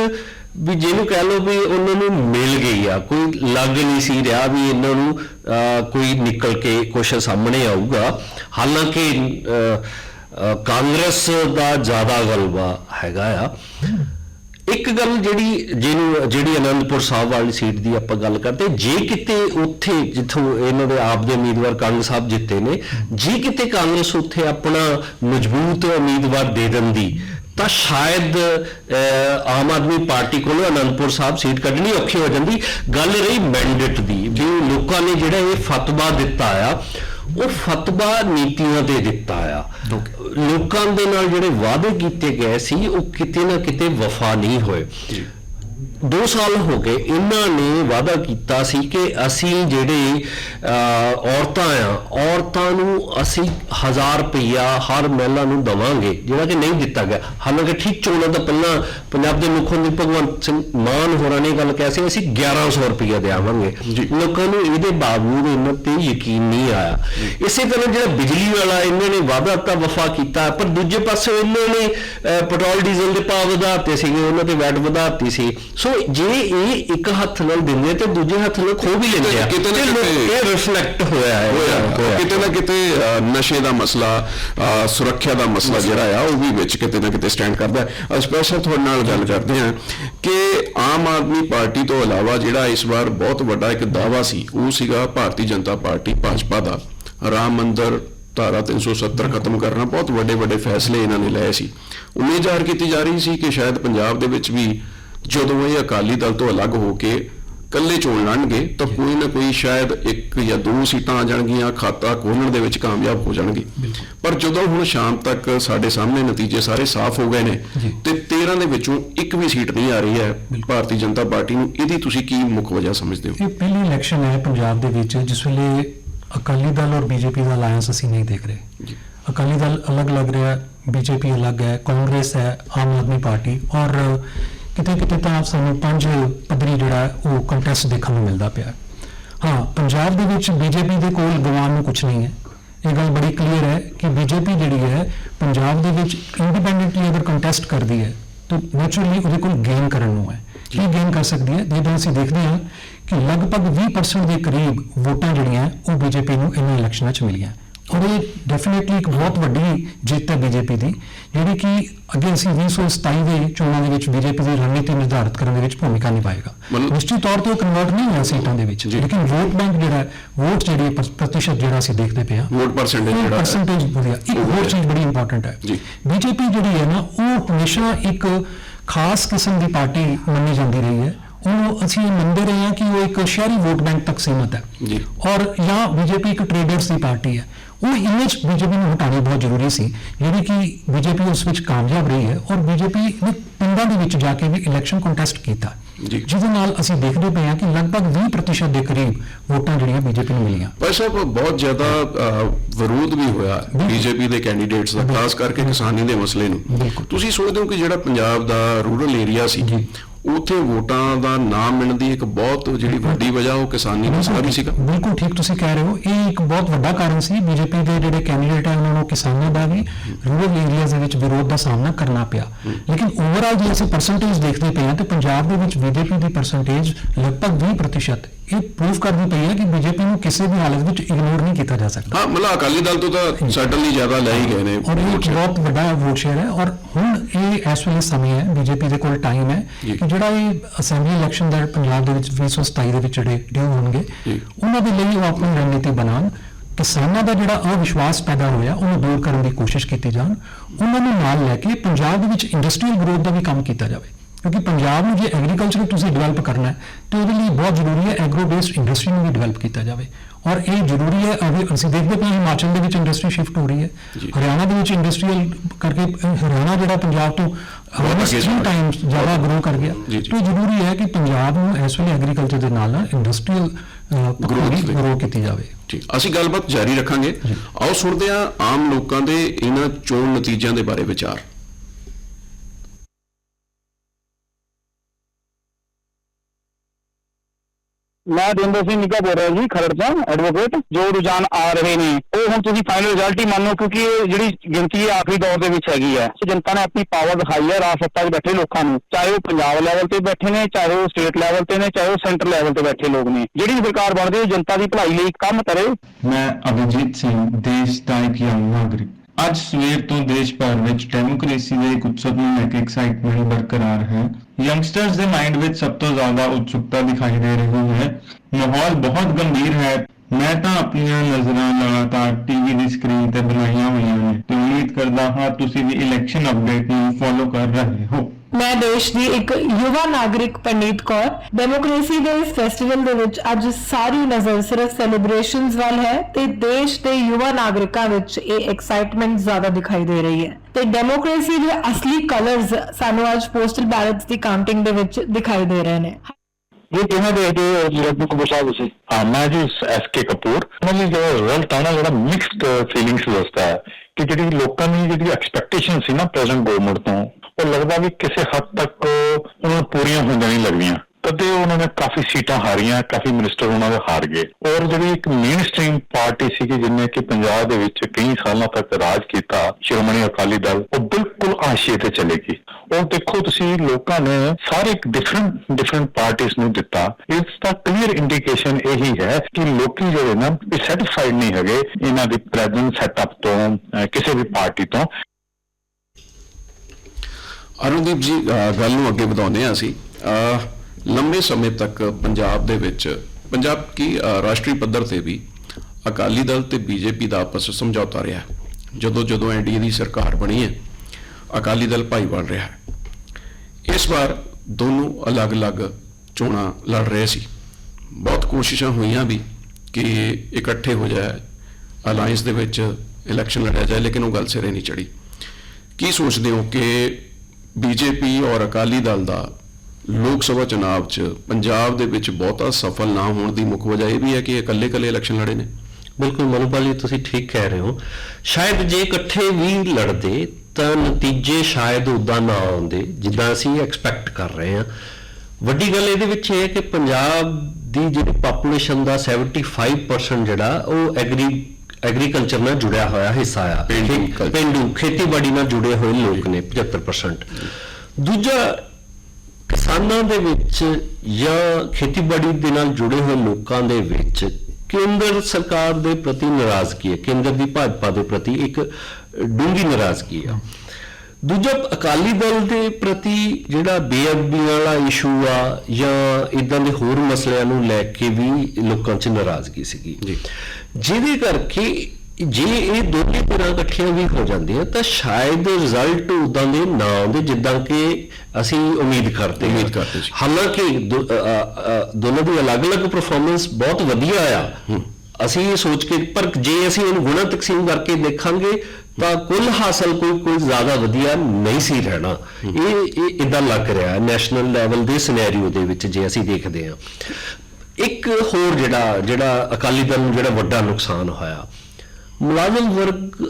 ਵੀ ਜਿਹਨੂੰ ਕਹਿ ਲਓ ਵੀ ਉਹਨਾਂ ਨੂੰ ਮਿਲ ਗਈ ਆ, ਕੋਈ ਲੱਗ ਨਹੀਂ ਸੀ ਰਿਹਾ ਵੀ ਇਹਨਾਂ ਨੂੰ ਕੋਈ ਨਿਕਲ ਕੇ ਕੁਝ ਸਾਹਮਣੇ ਆਊਗਾ। ਹਾਲਾਂਕਿ ਕਾਂਗਰਸ ਦਾ ਜ਼ਿਆਦਾ ਗਲਬਾ ਹੈਗਾ ਆ। ਇੱਕ ਗੱਲ ਜਿਹੜੀ ਜਿਹਨੂੰ, ਜਿਹੜੀ ਅਨੰਦਪੁਰ ਸਾਹਿਬ ਵਾਲੀ ਸੀਟ ਦੀ ਆਪਾਂ ਗੱਲ ਕਰਦੇ, ਜੇ ਕਿਤੇ ਉੱਥੇ ਜਿੱਥੋਂ ਇਹਨਾਂ ਦੇ ਆਪ ਦੇ ਉਮੀਦਵਾਰ ਕਾਂਗਰਸ ਸਾਹਿਬ ਜਿੱਤੇ ਨੇ, ਜੇ ਕਿਤੇ ਕਾਂਗਰਸ ਉੱਥੇ ਆਪਣਾ ਮਜ਼ਬੂਤ ਉਮੀਦਵਾਰ ਦੇ ਦਿੰਦੀ ਤਾਂ ਸ਼ਾਇਦ ਆਮ ਆਦਮੀ ਪਾਰਟੀ ਕੋਲੋਂ ਅਨੰਦਪੁਰ ਸਾਹਿਬ ਸੀਟ ਕੱਢਣੀ ਔਖੀ ਹੋ ਜਾਂਦੀ। ਗੱਲ ਰਹੀ ਮੈਂਡੇਟ ਦੀ, ਵੀ ਲੋਕਾਂ ਨੇ ਜਿਹੜਾ ਇਹ ਫਤਵਾ ਦਿੱਤਾ ਆ, ਉਹ ਫਤਵਾ ਨੀਤੀਆਂ ਤੇ ਦਿੱਤਾ ਆ। ਲੋਕਾਂ ਦੇ ਨਾਲ ਜਿਹੜੇ ਵਾਅਦੇ ਕੀਤੇ ਗਏ ਸੀ, ਉਹ ਕਿਤੇ ਨਾ ਕਿਤੇ ਵਫਾ ਨਹੀਂ ਹੋਏ। 2 ਸਾਲ ਹੋ ਗਏ ਇਹਨਾਂ ਨੇ ਵਾਅਦਾ ਕੀਤਾ ਸੀ ਕਿ ਅਸੀਂ ਜਿਹੜੇ ਔਰਤਾਂ ਆ ਔਰਤਾਂ ਨੂੰ ਅਸੀਂ 1000 ਰੁਪਇਆ ਹਰ ਮਹਿਲਾ ਨੂੰ ਦਵਾਂਗੇ ਜਿਹੜਾ ਕਿ ਨਹੀਂ ਦਿੱਤਾ ਗਿਆ। ਹਾਲਾਂਕਿ ਠੀਕ ਚੋਣਾਂ ਤੋਂ ਪਹਿਲਾਂ ਪੰਜਾਬ ਦੇ ਮੁੱਖ ਮੰਤਰੀ ਭਗਵੰਤ ਸਿੰਘ ਮਾਨ ਹੋਰਾਂ ਨੇ ਗੱਲ ਕਿਹਾ ਸੀ ਅਸੀਂ 1100 ਰੁਪਇਆ ਦੇਵਾਂਗੇ ਲੋਕਾਂ ਨੂੰ ਇਹਦੇ ਬਾਵਜੂਦ ਇਹਨਾਂ ਤੇ ਯਕੀਨ ਨਹੀਂ ਆਇਆ। ਇਸੇ ਤਰ੍ਹਾਂ ਜਿਹੜਾ ਬਿਜਲੀ ਵਾਲਾ ਇਹਨਾਂ ਨੇ ਵਾਅਦਾ ਤਾਂ ਵਫਾ ਕੀਤਾ ਪਰ ਦੂਜੇ ਪਾਸੇ ਇਹਨਾਂ ਨੇ ਪੈਟਰੋਲ ਡੀਜ਼ਲ ਦੇ ਭਾਅ ਵਧਾਤੇ ਸੀਗੇ ਉਹਨਾਂ ਤੇ ਵੈਟ ਵਧਾਤੀ ਸੀ। ਸੋ ਸੋ ਜੇ ਇਹ ਇੱਕ ਹੱਥ ਨਾਲ ਦਿੰਦੇ ਆ ਤੇ ਦੂਜੇ ਹੱਥ ਨਾਲ ਖੋ ਵੀ ਲੈਂਦੇ ਆ ਕਿਤੇ ਨਾ ਕਿਤੇ- ਇਹ ਰਿਫਲੈਕਟ ਹੋਇਆ ਹੈ ਕਿਤੇ ਨਾ ਕਿਤੇ ਨਸ਼ੇ ਦਾ ਮਸਲਾ ਸੁਰੱਖਿਆ ਦਾ ਮਸਲਾ ਜਿਹੜਾ ਆ ਉਹ ਵੀ ਵਿੱਚ ਕਿਤੇ ਨਾ ਕਿਤੇ ਸਟੈਂਡ ਕਰਦਾ ਹੈ। ਸਪੈਸ਼ਲ ਤੁਹਾਡੇ ਨਾਲ ਗੱਲ ਕਰਦੇ ਹਾਂ ਕਿ ਆਮ ਆਦਮੀ ਪਾਰਟੀ ਤੋਂ ਇਲਾਵਾ ਜਿਹੜਾ ਇਸ ਵਾਰ ਬਹੁਤ ਵੱਡਾ ਇੱਕ ਦਾਵਾ ਸੀ ਉਹ ਸੀਗਾ ਭਾਰਤੀ ਜਨਤਾ ਪਾਰਟੀ ਭਾਜਪਾ ਦਾ। ਰਾਮ ਮੰਦਰ ਧਾਰਾ 370 ਖਤਮ ਕਰਨਾ ਬਹੁਤ ਵੱਡੇ ਵੱਡੇ ਫੈਸਲੇ ਇਹਨਾਂ ਨੇ ਲਏ ਸੀ। ਉਮੀਦ ਜ਼ਾਹਰ ਕੀਤੀ ਜਾ ਰਹੀ ਸੀ ਕਿ ਸ਼ਾਇਦ ਪੰਜਾਬ ਦੇ ਵਿੱਚ ਵੀ ਜਦੋਂ ਇਹ ਅਕਾਲੀ ਦਲ ਤੋਂ ਅਲੱਗ ਹੋ ਕੇ ਕੱਲੇ ਚੋਣ ਲੜਨਗੇ ਤਾਂ ਕੋਈ ਨਾ ਕੋਈ ਸ਼ਾਇਦ ਇੱਕ ਜਾਂ ਦੋ ਸੀਟਾਂ ਆ ਜਾਣਗੀਆਂ ਖਾਤਾ ਖੋਲਣ ਦੇ ਵਿੱਚ ਕਾਮਯਾਬ ਹੋ ਜਾਣਗੇ। ਪਰ ਜਦੋਂ ਹੁਣ ਸ਼ਾਮ ਤੱਕ ਸਾਡੇ ਸਾਹਮਣੇ ਨਤੀਜੇ ਸਾਰੇ ਸਾਫ਼ ਹੋ ਗਏ ਨੇ ਤੇ 13 ਦੇ ਵਿੱਚੋਂ ਇੱਕ ਵੀ ਸੀਟ ਨਹੀਂ ਆ ਰਹੀ ਹੈ ਭਾਰਤੀ ਜਨਤਾ ਪਾਰਟੀ ਨੂੰ ਇਹਦੀ ਤੁਸੀਂ ਕੀ ਮੁੱਖ ਵਜ੍ਹਾ ਸਮਝਦੇ ਹੋ? ਇਹ ਪਹਿਲੀ ਇਲੈਕਸ਼ਨ ਹੈ ਪੰਜਾਬ ਦੇ ਵਿੱਚ ਜਿਸ ਵੇਲੇ ਅਕਾਲੀ ਦਲ ਔਰ ਬੀਜੇਪੀ ਦਾ ਅਲਾਈਅੰਸ ਅਸੀਂ ਨਹੀਂ ਦੇਖ ਰਹੇ। ਅਕਾਲੀ ਦਲ ਅਲੱਗ ਲੱਗ ਰਿਹਾ ਬੀਜੇਪੀ ਅਲੱਗ ਹੈ ਕਾਂਗਰਸ ਹੈ ਆਮ ਆਦਮੀ ਪਾਰਟੀ ਔਰ ਕਿਤੇ ਕਿਤੇ ਤਾਂ ਸਾਨੂੰ ਪੰਜ ਪੱਧਰੀ ਜਿਹੜਾ ਉਹ ਕੰਟੈਸਟ ਦੇਖਣ ਨੂੰ ਮਿਲਦਾ ਪਿਆ ਹਾਂ। ਪੰਜਾਬ ਦੇ ਵਿੱਚ ਬੀਜੇਪੀ ਦੇ ਕੋਲ ਗਵਾਉਣ ਨੂੰ ਕੁਝ ਨਹੀਂ ਹੈ। ਇਹ ਗੱਲ ਬੜੀ ਕਲੀਅਰ ਹੈ ਕਿ ਬੀਜੇਪੀ ਜਿਹੜੀ ਹੈ ਪੰਜਾਬ ਦੇ ਵਿੱਚ ਇੰਡੀਪੈਂਡੈਂਟਲੀ ਅਗਰ ਕੰਟੈਸਟ ਕਰਦੀ ਹੈ, ਤਾਂ ਨੈਚੁਰਲੀ ਉਹਦੇ ਕੋਲ ਗੇਨ ਕਰਨ ਨੂੰ ਹੈ। ਕੀ ਗੇਨ ਕਰ ਸਕਦੀ ਹੈ? ਜਦੋਂ ਅਸੀਂ ਦੇਖਦੇ ਹਾਂ ਕਿ ਲਗਭਗ 20% ਦੇ ਕਰੀਬ ਵੋਟਾਂ ਜਿਹੜੀਆਂ, ਉਹ ਬੀਜੇਪੀ ਨੂੰ ਇਹਨਾਂ ਇਲੈਕਸ਼ਨਾਂ 'ਚ ਮਿਲੀਆਂ। ਔਰ ਇਹ ਡੈਫੀਨਿਟਲੀ ਇੱਕ ਬਹੁਤ ਵੱਡੀ ਜਿੱਤ ਹੈ ਬੀਜੇਪੀ ਦੀ ਜਿਹੜੀ ਕਿ ਅੱਗੇ ਅਸੀਂ 2027 ਦੇ ਚੋਣਾਂ ਦੇ ਵਿੱਚ ਬੀਜੇਪੀ ਦੀ ਰਣਨੀਤੀ ਨਿਰਧਾਰਿਤ ਕਰਨ ਦੇ ਵਿੱਚ ਭੂਮਿਕਾ ਨਿਭਾਏਗਾ ਨਿਸ਼ਚਿਤ ਤੌਰ ਤੇ ਉਹ ਕਨਵਰਟ ਨਹੀਂ ਹੋਇਆ ਸੀਟਾਂ ਦੇ ਵਿੱਚ ਲੇਕਿਨ ਵੋਟ ਬੈਂਕ ਜਿਹੜਾ ਵੋਟ ਜਿਹੜੀ ਪ੍ਰਤੀਸ਼ਤ ਜਿਹੜਾ ਅਸੀਂ ਦੇਖਦੇ ਹਾਂ ਵੋਟ ਪਰਸੈਂਟੇਜ ਜਿਹੜਾ। ਪਰਸੈਂਟੇਜ ਵਧੀਆ ਇੱਕ ਉਹ ਹੋਰ। ਚੀਜ਼ ਬੜੀ ਇੰਪੋਰਟੈਂਟ ਹੈ ਜੀ। ਬੀਜੇਪੀ ਜਿਹੜੀ ਹੈ ਨਾ ਉਹ ਹਮੇਸ਼ਾ ਇੱਕ ਖਾਸ ਕਿਸਮ ਦੀ ਪਾਰਟੀ ਮੰਨੀ ਜਾਂਦੀ ਰਹੀ ਹੈ ਉਹਨੂੰ ਅਸੀਂ ਇਹ ਮੰਨਦੇ ਰਹੇ ਹਾਂ ਕਿ ਉਹ ਇੱਕ ਸ਼ਹਿਰੀ ਵੋਟ ਬੈਂਕ ਤੱਕ ਸੀਮਤ ਹੈ ਜੀ। ਔਰ ਜਾਂ ਬੀਜੇਪੀ ਇੱਕ ਟ੍ਰੇਡਰਸ ਦੀ ਪਾਰਟੀ ਹੈ ਉਹ ਇਮੇਜ ਬੀਜੇਪੀ ਨੂੰ ਹਟਾਉਣੀ ਬਹੁਤ ਜ਼ਰੂਰੀ ਸੀ ਜਿਹੜੀ ਕਿ ਬੀਜੇਪੀ ਉਸ ਵਿੱਚ ਕਾਮਯਾਬ ਰਹੀ ਹੈ ਔਰ ਬੀਜੇਪੀ ਨੇ ਪਿੰਡਾਂ ਦੇ ਵਿੱਚ ਜਾ ਕੇ ਵੀ ਇਲੈਕਸ਼ਨ ਕੰਟੈਸਟ ਕੀਤਾ ਜੀ। ਜਿਹਦੇ ਨਾਲ ਅਸੀਂ ਦੇਖਦੇ ਪਏ ਹਾਂ ਕਿ ਲਗਭਗ 20% ਦੇ ਕਰੀਬ ਵੋਟਾਂ ਜਿਹੜੀਆਂ ਬੀਜੇਪੀ ਨੂੰ ਮਿਲੀਆਂ ਪਰ ਸਾਹਿਬ ਬਹੁਤ ਜ਼ਿਆਦਾ ਵਿਰੋਧ ਵੀ ਹੋਇਆ ਬੀਜੇਪੀ ਦੇ ਕੈਂਡੀਡੇਟਸ ਦਾ ਖਾਸ ਕਰਕੇ ਕਿਸਾਨੀ ਦੇ ਮਸਲੇ ਨੂੰ। ਤੁਸੀਂ ਸੋਚਦੇ ਹੋ ਕਿ ਜਿਹੜਾ ਪੰਜਾਬ ਦਾ ਰੂਰਲ ਏਰੀਆ ਸੀ ਉੱਥੇ ਵੋਟਾਂ ਦਾ ਨਾਮ ਮਿਲਣ ਦੀ ਇੱਕ ਬਹੁਤ ਜਿਹੜੀ ਵੱਡੀ ਵਜ੍ਹਾ ਉਹ ਕਿਸਾਨੀ ਮਸਲਾ ਵੀ ਸੀਗਾ। ਬਿਲਕੁਲ ਠੀਕ ਤੁਸੀਂ ਕਹਿ ਰਹੇ ਹੋ। ਇਹ ਇੱਕ ਬਹੁਤ ਵੱਡਾ ਕਾਰਨ ਸੀ। ਬੀਜੇਪੀ ਦੇ ਜਿਹੜੇ ਕੈਂਡੀਡੇਟ ਹੈ ਉਹਨਾਂ ਨੂੰ ਕਿਸਾਨਾਂ ਦਾ ਵੀ ਰੂਰਲ ਏਰੀਆਜ਼ ਦੇ ਵਿੱਚ ਵਿਰੋਧ ਦਾ ਸਾਹਮਣਾ ਕਰਨਾ ਪਿਆ। ਲੇਕਿਨ ਓਵਰਆਲ ਜੇ ਅਸੀਂ ਪਰਸੈਂਟੇਜ ਦੇਖਦੇ ਪਏ ਹਾਂ ਤੇ ਪੰਜਾਬ ਦੇ ਵਿੱਚ ਬੀਜੇਪੀ ਦੀ ਪਰਸੈਂਟੇਜ ਲਗਭਗ 20% ਇਹ ਪ੍ਰੂਫ ਕਰਦੀ ਪਈ ਹੈ ਕਿ ਬੀਜੇਪੀ ਨੂੰ ਕਿਸੇ ਵੀ ਹਾਲਤ ਵਿੱਚ ਇਗਨੋਰ ਨਹੀਂ ਕੀਤਾ ਜਾ ਸਕਦਾ। ਹਾਂ ਮਤਲਬ ਅਕਾਲੀ ਦਲ ਤੋਂ ਤਾਂ ਸਰਟਨਲੀ ਜ਼ਿਆਦਾ ਲੈ ਹੀ ਗਏ ਨੇ। ਔਰ ਇਹ ਬਹੁਤ ਵੱਡਾ ਵੋਟ ਸ਼ੇਅਰ ਹੈ। ਔਰ ਹੁਣ ਇਹ ਇਸ ਵੇਲੇ ਸਮੇਂ ਹੈ। ਬੀਜੇਪੀ ਦੇ ਕੋਲ ਟਾਈਮ ਹੈ। ਕਿ ਜਿਹੜਾ ਇਹ ਅਸੈਂਬਲੀ ਇਲੈਕਸ਼ਨ ਦਾ ਪੰਜਾਬ ਦੇ ਵਿੱਚ 2027 ਦੇ ਵਿੱਚ ਜਿਹੜੇ ਡਿਊ ਹੋਣਗੇ। ਉਹਨਾਂ ਦੇ ਲਈ ਉਹ ਆਪਣੀ ਰਣਨੀਤੀ ਬਣਾਉਣ ਕਿਸਾਨਾਂ ਦਾ ਜਿਹੜਾ ਅਵਿਸ਼ਵਾਸ ਪੈਦਾ ਹੋਇਆ ਉਹਨੂੰ ਦੂਰ ਕਰਨ ਦੀ ਕੋਸ਼ਿਸ਼ ਕੀਤੀ ਜਾਣ ਉਹਨਾਂ ਨੂੰ ਨਾਲ ਲੈ ਕੇ ਪੰਜਾਬ ਦੇ ਵਿੱਚ ਇੰਡਸਟਰੀਅਲ ਗਰੋਥ ਦਾ ਵੀ ਕੰਮ ਕੀਤਾ ਜਾਵੇ। ਕਿਉਂਕਿ ਪੰਜਾਬ ਨੂੰ ਜੇ ਐਗਰੀਕਲਚਰ ਤੁਸੀਂ ਡਿਵੈਲਪ ਕਰਨਾ ਹੈ ਤੇ ਉਹਦੇ ਲਈ ਬਹੁਤ ਜ਼ਰੂਰੀ ਹੈ ਐਗਰੋ ਬੇਸਡ ਇੰਡਸਟਰੀ ਨੂੰ ਵੀ ਡਿਵੈਲਪ ਕੀਤਾ ਜਾਵੇ। ਔਰ ਇਹ ਜ਼ਰੂਰੀ ਹੈ ਅਭੀ ਅਸੀਂ ਦੇਖਦੇ ਪਏ ਹਾਂ ਹਿਮਾਚਲ ਦੇ ਵਿੱਚ ਇੰਡਸਟਰੀ ਸ਼ਿਫਟ ਹੋ ਰਹੀ ਹੈ। ਹਰਿਆਣਾ ਦੇ ਵਿੱਚ ਇੰਡਸਟਰੀਅਲ ਕਰਕੇ ਹਰਿਆਣਾ ਜਿਹੜਾ ਪੰਜਾਬ ਤੋਂ ਜਾ ਥ੍ਰੀ। ਟਾਈਮਸ ਜ਼ਿਆਦਾ ਗਰੋ ਕਰ ਗਿਆ। ਤੇ ਜ਼ਰੂਰੀ ਹੈ ਕਿ ਪੰਜਾਬ ਨੂੰ ਇਸ ਵੇਲੇ ਐਗਰੀਕਲਚਰ ਦੇ ਨਾਲ ਨਾਲ ਇੰਡਸਟਰੀਅਲ। ਗਰੋ ਕੀਤੀ ਜਾਵੇ ਠੀਕ ਅਸੀਂ ਗੱਲਬਾਤ ਜਾਰੀ ਰੱਖਾਂਗੇ ਆਓ ਸੁਣਦੇ ਹਾਂ ਆਮ ਲੋਕਾਂ ਦੇ ਇਹਨਾਂ ਚੋਣ ਨਤੀਜਿਆਂ ਦੇ ਬਾਰੇ ਵਿਚਾਰ ਮੈਂ ਦਿੰਦਰ ਸਿੰਘ ਨਿੱਕਾ ਬੋਲ ਰਿਹਾ ਜੀ ਖਰੜ ਤੋਂ ਐਡਵੋਕੇਟ ਜੋ ਰੁਝਾਨ ਆ ਰਹੇ ਨੇ, ਉਹ ਹੁਣ ਤੁਸੀਂ ਫਾਈਨਲ ਰਿਜ਼ਲਟ ਹੀ ਮੰਨੋ, ਕਿਉਂਕਿ ਇਹ ਜਿਹੜੀ ਗਿਣਤੀ ਹੈ ਆਖਰੀ ਦੌਰ ਦੇ ਵਿੱਚ ਹੈਗੀ ਹੈ। ਜਨਤਾ ਨੇ ਆਪਣੀ ਪਾਵਰ ਦਿਖਾਈ ਹੈ, ਰਾਜ ਸੱਤਾ 'ਚ ਬੈਠੇ ਲੋਕਾਂ ਨੂੰ, ਚਾਹੇ ਉਹ ਪੰਜਾਬ ਲੈਵਲ ਤੇ ਬੈਠੇ ਨੇ, ਚਾਹੇ ਉਹ ਸਟੇਟ ਲੈਵਲ ਤੇ ਨੇ, ਚਾਹੇ ਉਹ ਸੈਂਟਰ ਲੈਵਲ ਤੇ ਬੈਠੇ ਲੋਕ ਨੇ। ਜਿਹੜੀ ਸਰਕਾਰ ਬਣਦੀ ਹੈ, ਉਹ ਜਨਤਾ ਦੀ ਭਲਾਈ ਲਈ ਕੰਮ ਕਰੇ। ਮੈਂ ਅਭਿਜੀਤ ਸਿੰਘ, ਦੇਸ਼ ਦਾ ਇੱਕ ਯੰਗ ਨਾਗਰਿਕ। ਅੱਜ ਸਵੇਰ ਤੋਂ ਦੇਸ਼ ਭਰ ਵਿੱਚ ਡੈਮੋਕ੍ਰੇਸੀ ਦੇ ਇੱਕ ਉਤਸਵ ਨੂੰ ਲੈ ਕੇ ਐਕਸਾਈਟਮੈਂਟ ਬਰਕਰਾਰ ਹੈ। ਯੰਗਸਟਰਸ ਦੇ ਮਾਈਂਡ ਵਿੱਚ ਸਭ ਤੋਂ ਜ਼ਿਆਦਾ ਉਤਸੁਕਤਾ ਦਿਖਾਈ ਦੇ ਰਹੀ ਹੈ। ਮਾਹੌਲ ਬਹੁਤ ਗੰਭੀਰ ਹੈ। ਮੈਂ ਤਾਂ ਆਪਣੀਆਂ ਨਜ਼ਰਾਂ ਲਗਾਤਾਰ ਟੀਵੀ ਦੀ ਸਕਰੀਨ ਤੇ ਬਣਾਈਆਂ ਹੋਈਆਂ ਨੇ ਤੇ ਉਮੀਦ ਕਰਦਾ ਹਾਂ ਤੁਸੀਂ ਵੀ ਇਲੈਕਸ਼ਨ ਅਪਡੇਟ ਨੂੰ ਫੋਲੋ ਕਰ ਰਹੇ ਹੋ। ਮੈਂ ਦੇਸ਼ ਦੀ ਇੱਕ ਯੁਵਾ ਨਾਗਰਿਕ ਪਰਨੀਤ ਕੌਰ। ਡੈਮੋਕ੍ਰੇਸੀ ਦੇ ਇਸ ਫੈਸਟੀਵਲ ਦੇ ਵਿੱਚ ਅੱਜ ਸਾਰੀ ਨਜ਼ਰ ਸਿਰਫ ਸੈਲੀਬ੍ਰੇਸ਼ਨਸ ਵੱਲ ਹੈ ਤੇ ਦੇਸ਼ ਦੇ ਯੁਵਾ ਨਾਗਰਿਕਾਂ ਵਿੱਚ ਇਹ ਐਕਸਾਈਟਮੈਂਟ ਜ਼ਿਆਦਾ ਦਿਖਾਈ ਦੇ ਰਹੀ ਹੈ। ਤੇ ਡੈਮੋਕ੍ਰੇਸੀ ਦੇ ਅਸਲੀ ਕਲਰਸ ਸਾਨੂੰ ਅੱਜ ਪੋਸਟਲ ਬੈਲਟਸ ਦੀ ਕਾਊਂਟਿੰਗ ਦੇ ਵਿੱਚ ਦਿਖਾਈ ਦੇ ਰਹੇ ਨੇ। ਹੋ ਜਰਬੂ ਕਪੂਰ ਸਾਹਿਬ ਤੁਸੀਂ? ਹਾਂ ਮੈਂ ਜੀ ਐਸ ਕੇ ਕਪੂਰ। ਉਹਨਾਂ ਦੀ ਜਿਹੜਾ ਰਿਜ਼ਲਟ ਆ ਨਾ ਜਿਹੜਾ ਮਿਕਸਡ ਫੀਲਿੰਗਸ ਦੱਸਦਾ ਹੈ ਕਿ ਜਿਹੜੀ ਲੋਕਾਂ ਦੀ ਜਿਹੜੀ ਐਕਸਪੈਕਟੇਸ਼ਨ ਸੀ ਨਾ ਪ੍ਰੈਜ਼ੈਂਟ ਗਵਰਨਮੈਂਟ ਤੋਂ ਉਹ ਲੱਗਦਾ ਵੀ ਕਿਸੇ ਹੱਦ ਤੱਕ ਉਹਨਾਂ ਨੂੰ ਪੂਰੀਆਂ ਹੁੰਦੀਆਂ ਨਹੀਂ ਲੱਗਦੀਆਂ। ਤਦੇ ਉਹਨਾਂ ਨੇ ਕਾਫੀ ਸੀਟਾਂ ਹਾਰੀਆਂ, ਕਾਫੀ ਮਿਨਿਸਟਰ ਉਹਨਾਂ ਦੇ ਹਾਰ ਗਏ। ਔਰ ਜਿਹੜੀ ਇੱਕ ਮੇਨ ਸਟ੍ਰੀਮ ਪਾਰਟੀ ਸੀਗੀ ਜਿਹਨੇ ਕਿ ਪੰਜਾਬ ਦੇ ਵਿੱਚ ਕਈ ਸਾਲਾਂ ਤੱਕ ਰਾਜ ਕੀਤਾ, ਸ਼੍ਰੋਮਣੀ ਅਕਾਲੀ ਦਲ, ਉਹ ਬਿਲਕੁਲ ਆਸ਼ੀਏ ਤੇ ਚਲੇਗੀ ਔਰ ਦੇਖੋ ਤੁਸੀਂ, ਲੋਕਾਂ ਨੇ ਸਾਰੇ ਡਿਫਰੈਂਟ ਡਿਫਰੈਂਟ ਪਾਰਟੀਆਂ ਨੂੰ ਦਿੱਤਾ। ਇਸ ਦਾ ਕਲੀਅਰ ਇੰਡੀਕੇਸ਼ਨ ਇਹੀ ਹੈ ਕਿ ਲੋਕੀ ਜਿਹੜੇ ਨਾ ਸੈਟੀਸਫਾਈਡ ਨਹੀਂ ਹੈਗੇ ਇਹਨਾਂ ਦੀ ਪ੍ਰੈਜ਼ੈਂਟ ਸੈਟਅਪ ਤੋਂ ਕਿਸੇ ਵੀ ਪਾਰਟੀ ਤੋਂ। ਅਰੁਣਦੀਪ ਜੀ ਗੱਲ ਨੂੰ ਅੱਗੇ ਵਧਾਉਂਦੇ ਹਾਂ ਅਸੀਂ। ਲੰਬੇ ਸਮੇਂ ਤੱਕ ਪੰਜਾਬ ਦੇ ਵਿੱਚ, ਪੰਜਾਬ ਕੀ ਰਾਸ਼ਟਰੀ ਪੱਧਰ ਤੇ ਵੀ ਅਕਾਲੀ ਦਲ ਤੇ ਬੀਜੇਪੀ ਦਾ ਆਪਸ ਵਿੱਚ ਸਮਝੌਤਾ ਰਿਹਾ ਜਦੋਂ ਜਦੋਂ ਐਨਡੀਏ ਦੀ ਸਰਕਾਰ ਬਣੀ ਹੈ, ਅਕਾਲੀ ਦਲ ਭਾਈਵਾਲ ਰਿਹਾ ਇਸ ਵਾਰ ਦੋਨੋਂ ਅਲੱਗ-ਅਲੱਗ ਚੋਣਾਂ ਲੜ ਰਹੇ ਸੀ। ਬਹੁਤ ਕੋਸ਼ਿਸ਼ਾਂ ਹੋਈਆਂ ਵੀ ਕਿ ਇਕੱਠੇ ਹੋ ਜਾਏ ਅਲਾਈਅੰਸ ਦੇ ਵਿੱਚ ਇਲੈਕਸ਼ਨ ਲੜਿਆ ਜਾਏ, ਲੇਕਿਨ ਉਹ ਗੱਲ ਸਿਰੇ ਨਹੀਂ ਚੜੀ ਕੀ ਸੋਚਦੇ ਹੋ ਕਿ ਬੀਜੇਪੀ ਔਰ ਅਕਾਲੀ ਦਲ ਦਾ ਲੋਕ ਸਭਾ ਚੁਣਾਵ 'ਚ ਪੰਜਾਬ ਦੇ ਵਿੱਚ ਬਹੁਤਾ ਸਫਲ ਨਾ ਹੋਣ ਦੀ ਮੁੱਖ ਵਜ੍ਹਾ ਇਹ ਵੀ ਹੈ ਕਿ ਇਹ ਇਕੱਲੇ-ਇਕੱਲੇ ਇਲੈਕਸ਼ਨ ਲੜੇ ਨੇ। ਬਿਲਕੁਲ ਮਨੋਪਾਲ ਜੀ ਤੁਸੀਂ ਠੀਕ ਕਹਿ ਰਹੇ ਹੋ। ਸ਼ਾਇਦ ਜੇ ਇਕੱਠੇ ਵੀ ਲੜਦੇ ਤਾਂ ਨਤੀਜੇ ਸ਼ਾਇਦ ਉਦਾਂ ਨਾ ਆਉਂਦੇ ਜਿੱਦਾਂ ਅਸੀਂ ਐਕਸਪੈਕਟ ਕਰ ਰਹੇ ਹਾਂ। ਵੱਡੀ ਗੱਲ ਇਹਦੇ ਵਿੱਚ ਇਹ ਹੈ ਕਿ ਪੰਜਾਬ ਦੀ ਜਿਹੜੀ ਪਾਪੂਲੇਸ਼ਨ ਦਾ 75% ਜਿਹੜਾ ਉਹ ਐਗਰੀ ਐਗਰੀਕਲਚਰ ਨਾਲ ਜੁੜਿਆ ਹੋਇਆ ਹਿੱਸਾ ਆ। ਪੇਂਡੂ ਖੇਤੀਬਾੜੀ ਨਾਲ ਜੁੜੇ ਹੋਏ ਲੋਕ ਨੇ 75% ਦੂਜਾ ਕਿਸਾਨਾਂ ਦੇ ਵਿੱਚ ਜਾਂ ਖੇਤੀਬਾੜੀ ਦੇ ਨਾਲ ਜੁੜੇ ਹੋਏ ਲੋਕਾਂ ਦੇ ਵਿੱਚ ਕੇਂਦਰ ਸਰਕਾਰ ਦੇ ਪ੍ਰਤੀ ਨਾਰਾਜ਼ਗੀ ਹੈ। ਕੇਂਦਰ ਦੀ ਭਾਜਪਾ ਦੇ ਪ੍ਰਤੀ ਇੱਕ ਡੂੰਘੀ ਨਾਰਾਜ਼ਗੀ ਆ ਦੂਜਾ ਅਕਾਲੀ ਦਲ ਦੇ ਪ੍ਰਤੀ ਜਿਹੜਾ ਬੇਅਦਬੀ ਵਾਲਾ ਇਸ਼ੂ ਆ ਜਾਂ ਇਦਾਂ ਦੇ ਹੋਰ ਮਸਲਿਆਂ ਨੂੰ ਲੈ ਕੇ ਵੀ ਲੋਕਾਂ 'ਚ ਨਾਰਾਜ਼ਗੀ ਸੀਗੀ। ਜਿਹਦੇ ਕਰਕੇ ਜੇ ਇਹ ਦੋਨੇ ਧਿਰਾਂ ਇਕੱਠੀਆਂ ਵੀ ਹੋ ਜਾਂਦੀਆਂ ਤਾਂ ਸ਼ਾਇਦ ਰਿਜ਼ਲਟ ਉਦਾਂ ਦੇ ਨਾ ਆਉਂਦੇ ਜਿੱਦਾਂ ਕਿ ਅਸੀਂ ਉਮੀਦ ਕਰਦੇ ਹਾਂ। ਉਮੀਦ ਕਰਦੇ ਸੀ। ਹਾਲਾਂਕਿ ਦੋਨਾਂ ਦੀ ਅਲੱਗ-ਅਲੱਗ ਪਰਫਾਰਮੈਂਸ ਬਹੁਤ ਵਧੀਆ ਆ। ਅਸੀਂ ਇਹ ਸੋਚ ਕੇ ਪਰ ਜੇ ਅਸੀਂ ਇਹਨੂੰ ਗੁਣਾ ਤਕਸੀਮ ਕਰਕੇ ਦੇਖਾਂਗੇ ਤਾਂ ਕੁੱਲ ਹਾਸਲ ਕੋਈ ਕੋਈ ਜ਼ਿਆਦਾ ਵਧੀਆ ਨਹੀਂ ਸੀ ਰਹਿਣਾ। ਇਹ ਇਹ ਇਦਾਂ ਲੱਗ ਰਿਹਾ ਹੈ ਨੈਸ਼ਨਲ ਲੈਵਲ ਦੇ ਸਿਨੈਰੀਓ ਦੇ ਵਿੱਚ ਜੇ ਅਸੀਂ ਦੇਖਦੇ ਹਾਂ। ਇੱਕ ਹੋਰ ਜਿਹੜਾ ਜਿਹੜਾ ਅਕਾਲੀ ਦਲ ਨੂੰ ਜਿਹੜਾ ਵੱਡਾ ਨੁਕਸਾਨ ਹੋਇਆ ਮੁਲਾਜ਼ਮ ਵਰਗ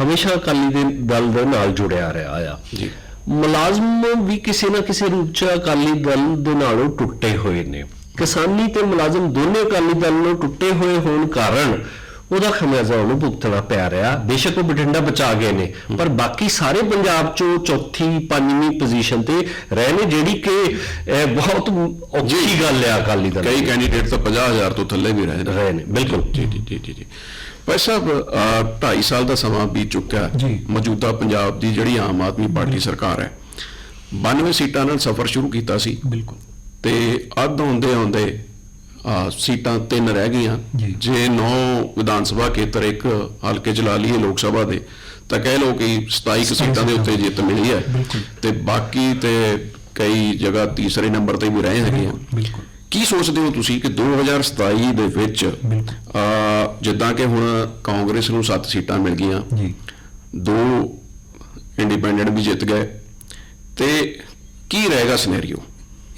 ਹਮੇਸ਼ਾ ਅਕਾਲੀ ਦੇ ਦਲ ਦੇ ਨਾਲ ਜੁੜਿਆ ਰਿਹਾ ਆ ਜੀ। ਮੁਲਾਜ਼ਮ ਵੀ ਕਿਸੇ ਨਾ ਕਿਸੇ ਰੂਪ ਚ ਅਕਾਲੀ ਦਲ ਦੇ ਨਾਲੋਂ ਟੁੱਟੇ ਹੋਏ ਨੇ ਕਿਸਾਨੀ ਤੇ ਮੁਲਾਜ਼ਮ ਦੋਨੇ ਅਕਾਲੀ ਦਲ ਨੂੰ ਟੁੱਟੇ ਹੋਏ ਹੋਣ ਕਾਰਨ ਉਹਦਾ ਖਮਿਆਜ਼ਾ ਉਹਨੂੰ ਭੁਗਤਣਾ ਪੈ ਰਿਹਾ ਬੇਸ਼ੱਕ ਉਹ ਬਠਿੰਡਾ ਬਚਾ ਗਏ ਨੇ ਪਰ ਬਾਕੀ ਸਾਰੇ ਪੰਜਾਬ ਚੋਂ ਚੌਥੀ ਪੰਜਵੀਂ ਪੋਜੀਸ਼ਨ ਤੇ ਰਹੇ ਨੇ ਜਿਹੜੀ ਕਿ ਬਹੁਤ ਔਖੀ ਗੱਲ ਹੈ ਅਕਾਲੀ ਦਲ ਕਈ। ਕੈਂਡੀਡੇਟ ਤਾਂ 50000 ਤੋਂ ਥੱਲੇ ਵੀ ਰਹੇ ਨੇ ਬਿਲਕੁਲ। ਜੀ ਜੀ ਜੀ ਭਾਈ ਸਾਹਿਬ 2.5 ਸਾਲ ਦਾ ਸਮਾਂ ਬੀਤ ਚੁੱਕਾ ਹੈ। ਮੌਜੂਦਾ ਪੰਜਾਬ ਦੀ ਜਿਹੜੀ ਆਮ ਆਦਮੀ ਪਾਰਟੀ ਸਰਕਾਰ ਹੈ 92 ਸੀਟਾਂ ਨਾਲ ਸਫ਼ਰ ਸ਼ੁਰੂ ਕੀਤਾ ਸੀ। ਬਿਲਕੁਲ। ਤੇ ਅੱਧ ਹੁੰਦੇ ਹੁੰਦੇ ਸੀਟਾਂ ਤਿੰਨ ਰਹਿ ਗਈਆਂ। ਜੀ। 9 ਵਿਧਾਨ ਸਭਾ ਖੇਤਰ ਇੱਕ ਹਲਕੇ ਚ ਲਾ ਲਈਏ ਲੋਕ ਸਭਾ ਦੇ ਤਾਂ ਕਹਿ ਲਓ ਕਿ 27 ਕੁ ਸੀਟਾਂ ਦੇ ਉੱਤੇ ਜਿੱਤ ਮਿਲੀ ਹੈ। ਤੇ ਬਾਕੀ ਤੇ ਕਈ ਜਗ੍ਹਾ ਤੀਸਰੇ ਨੰਬਰ ਤੇ ਵੀ ਰਹੇ ਹੈਗੇ ਆ। ਬਿਲਕੁਲ। ਕੀ ਸੋਚਦੇ ਹੋ ਤੁਸੀਂ ਕਿ 2027 ਦੇ ਵਿੱਚ। ਆ ਜਿੱਦਾਂ ਕਿ ਹੁਣ ਕਾਂਗਰਸ ਨੂੰ 7 ਸੀਟਾਂ ਮਿਲ ਗਈਆਂ ਜੀ। ਦੋ ਇੰਡੀਪੈਂਡੈਂਟ ਵੀ ਜਿੱਤ ਗਏ ਤੇ ਕੀ ਰਹੇਗਾ ਸਿਨੈਰੀਓ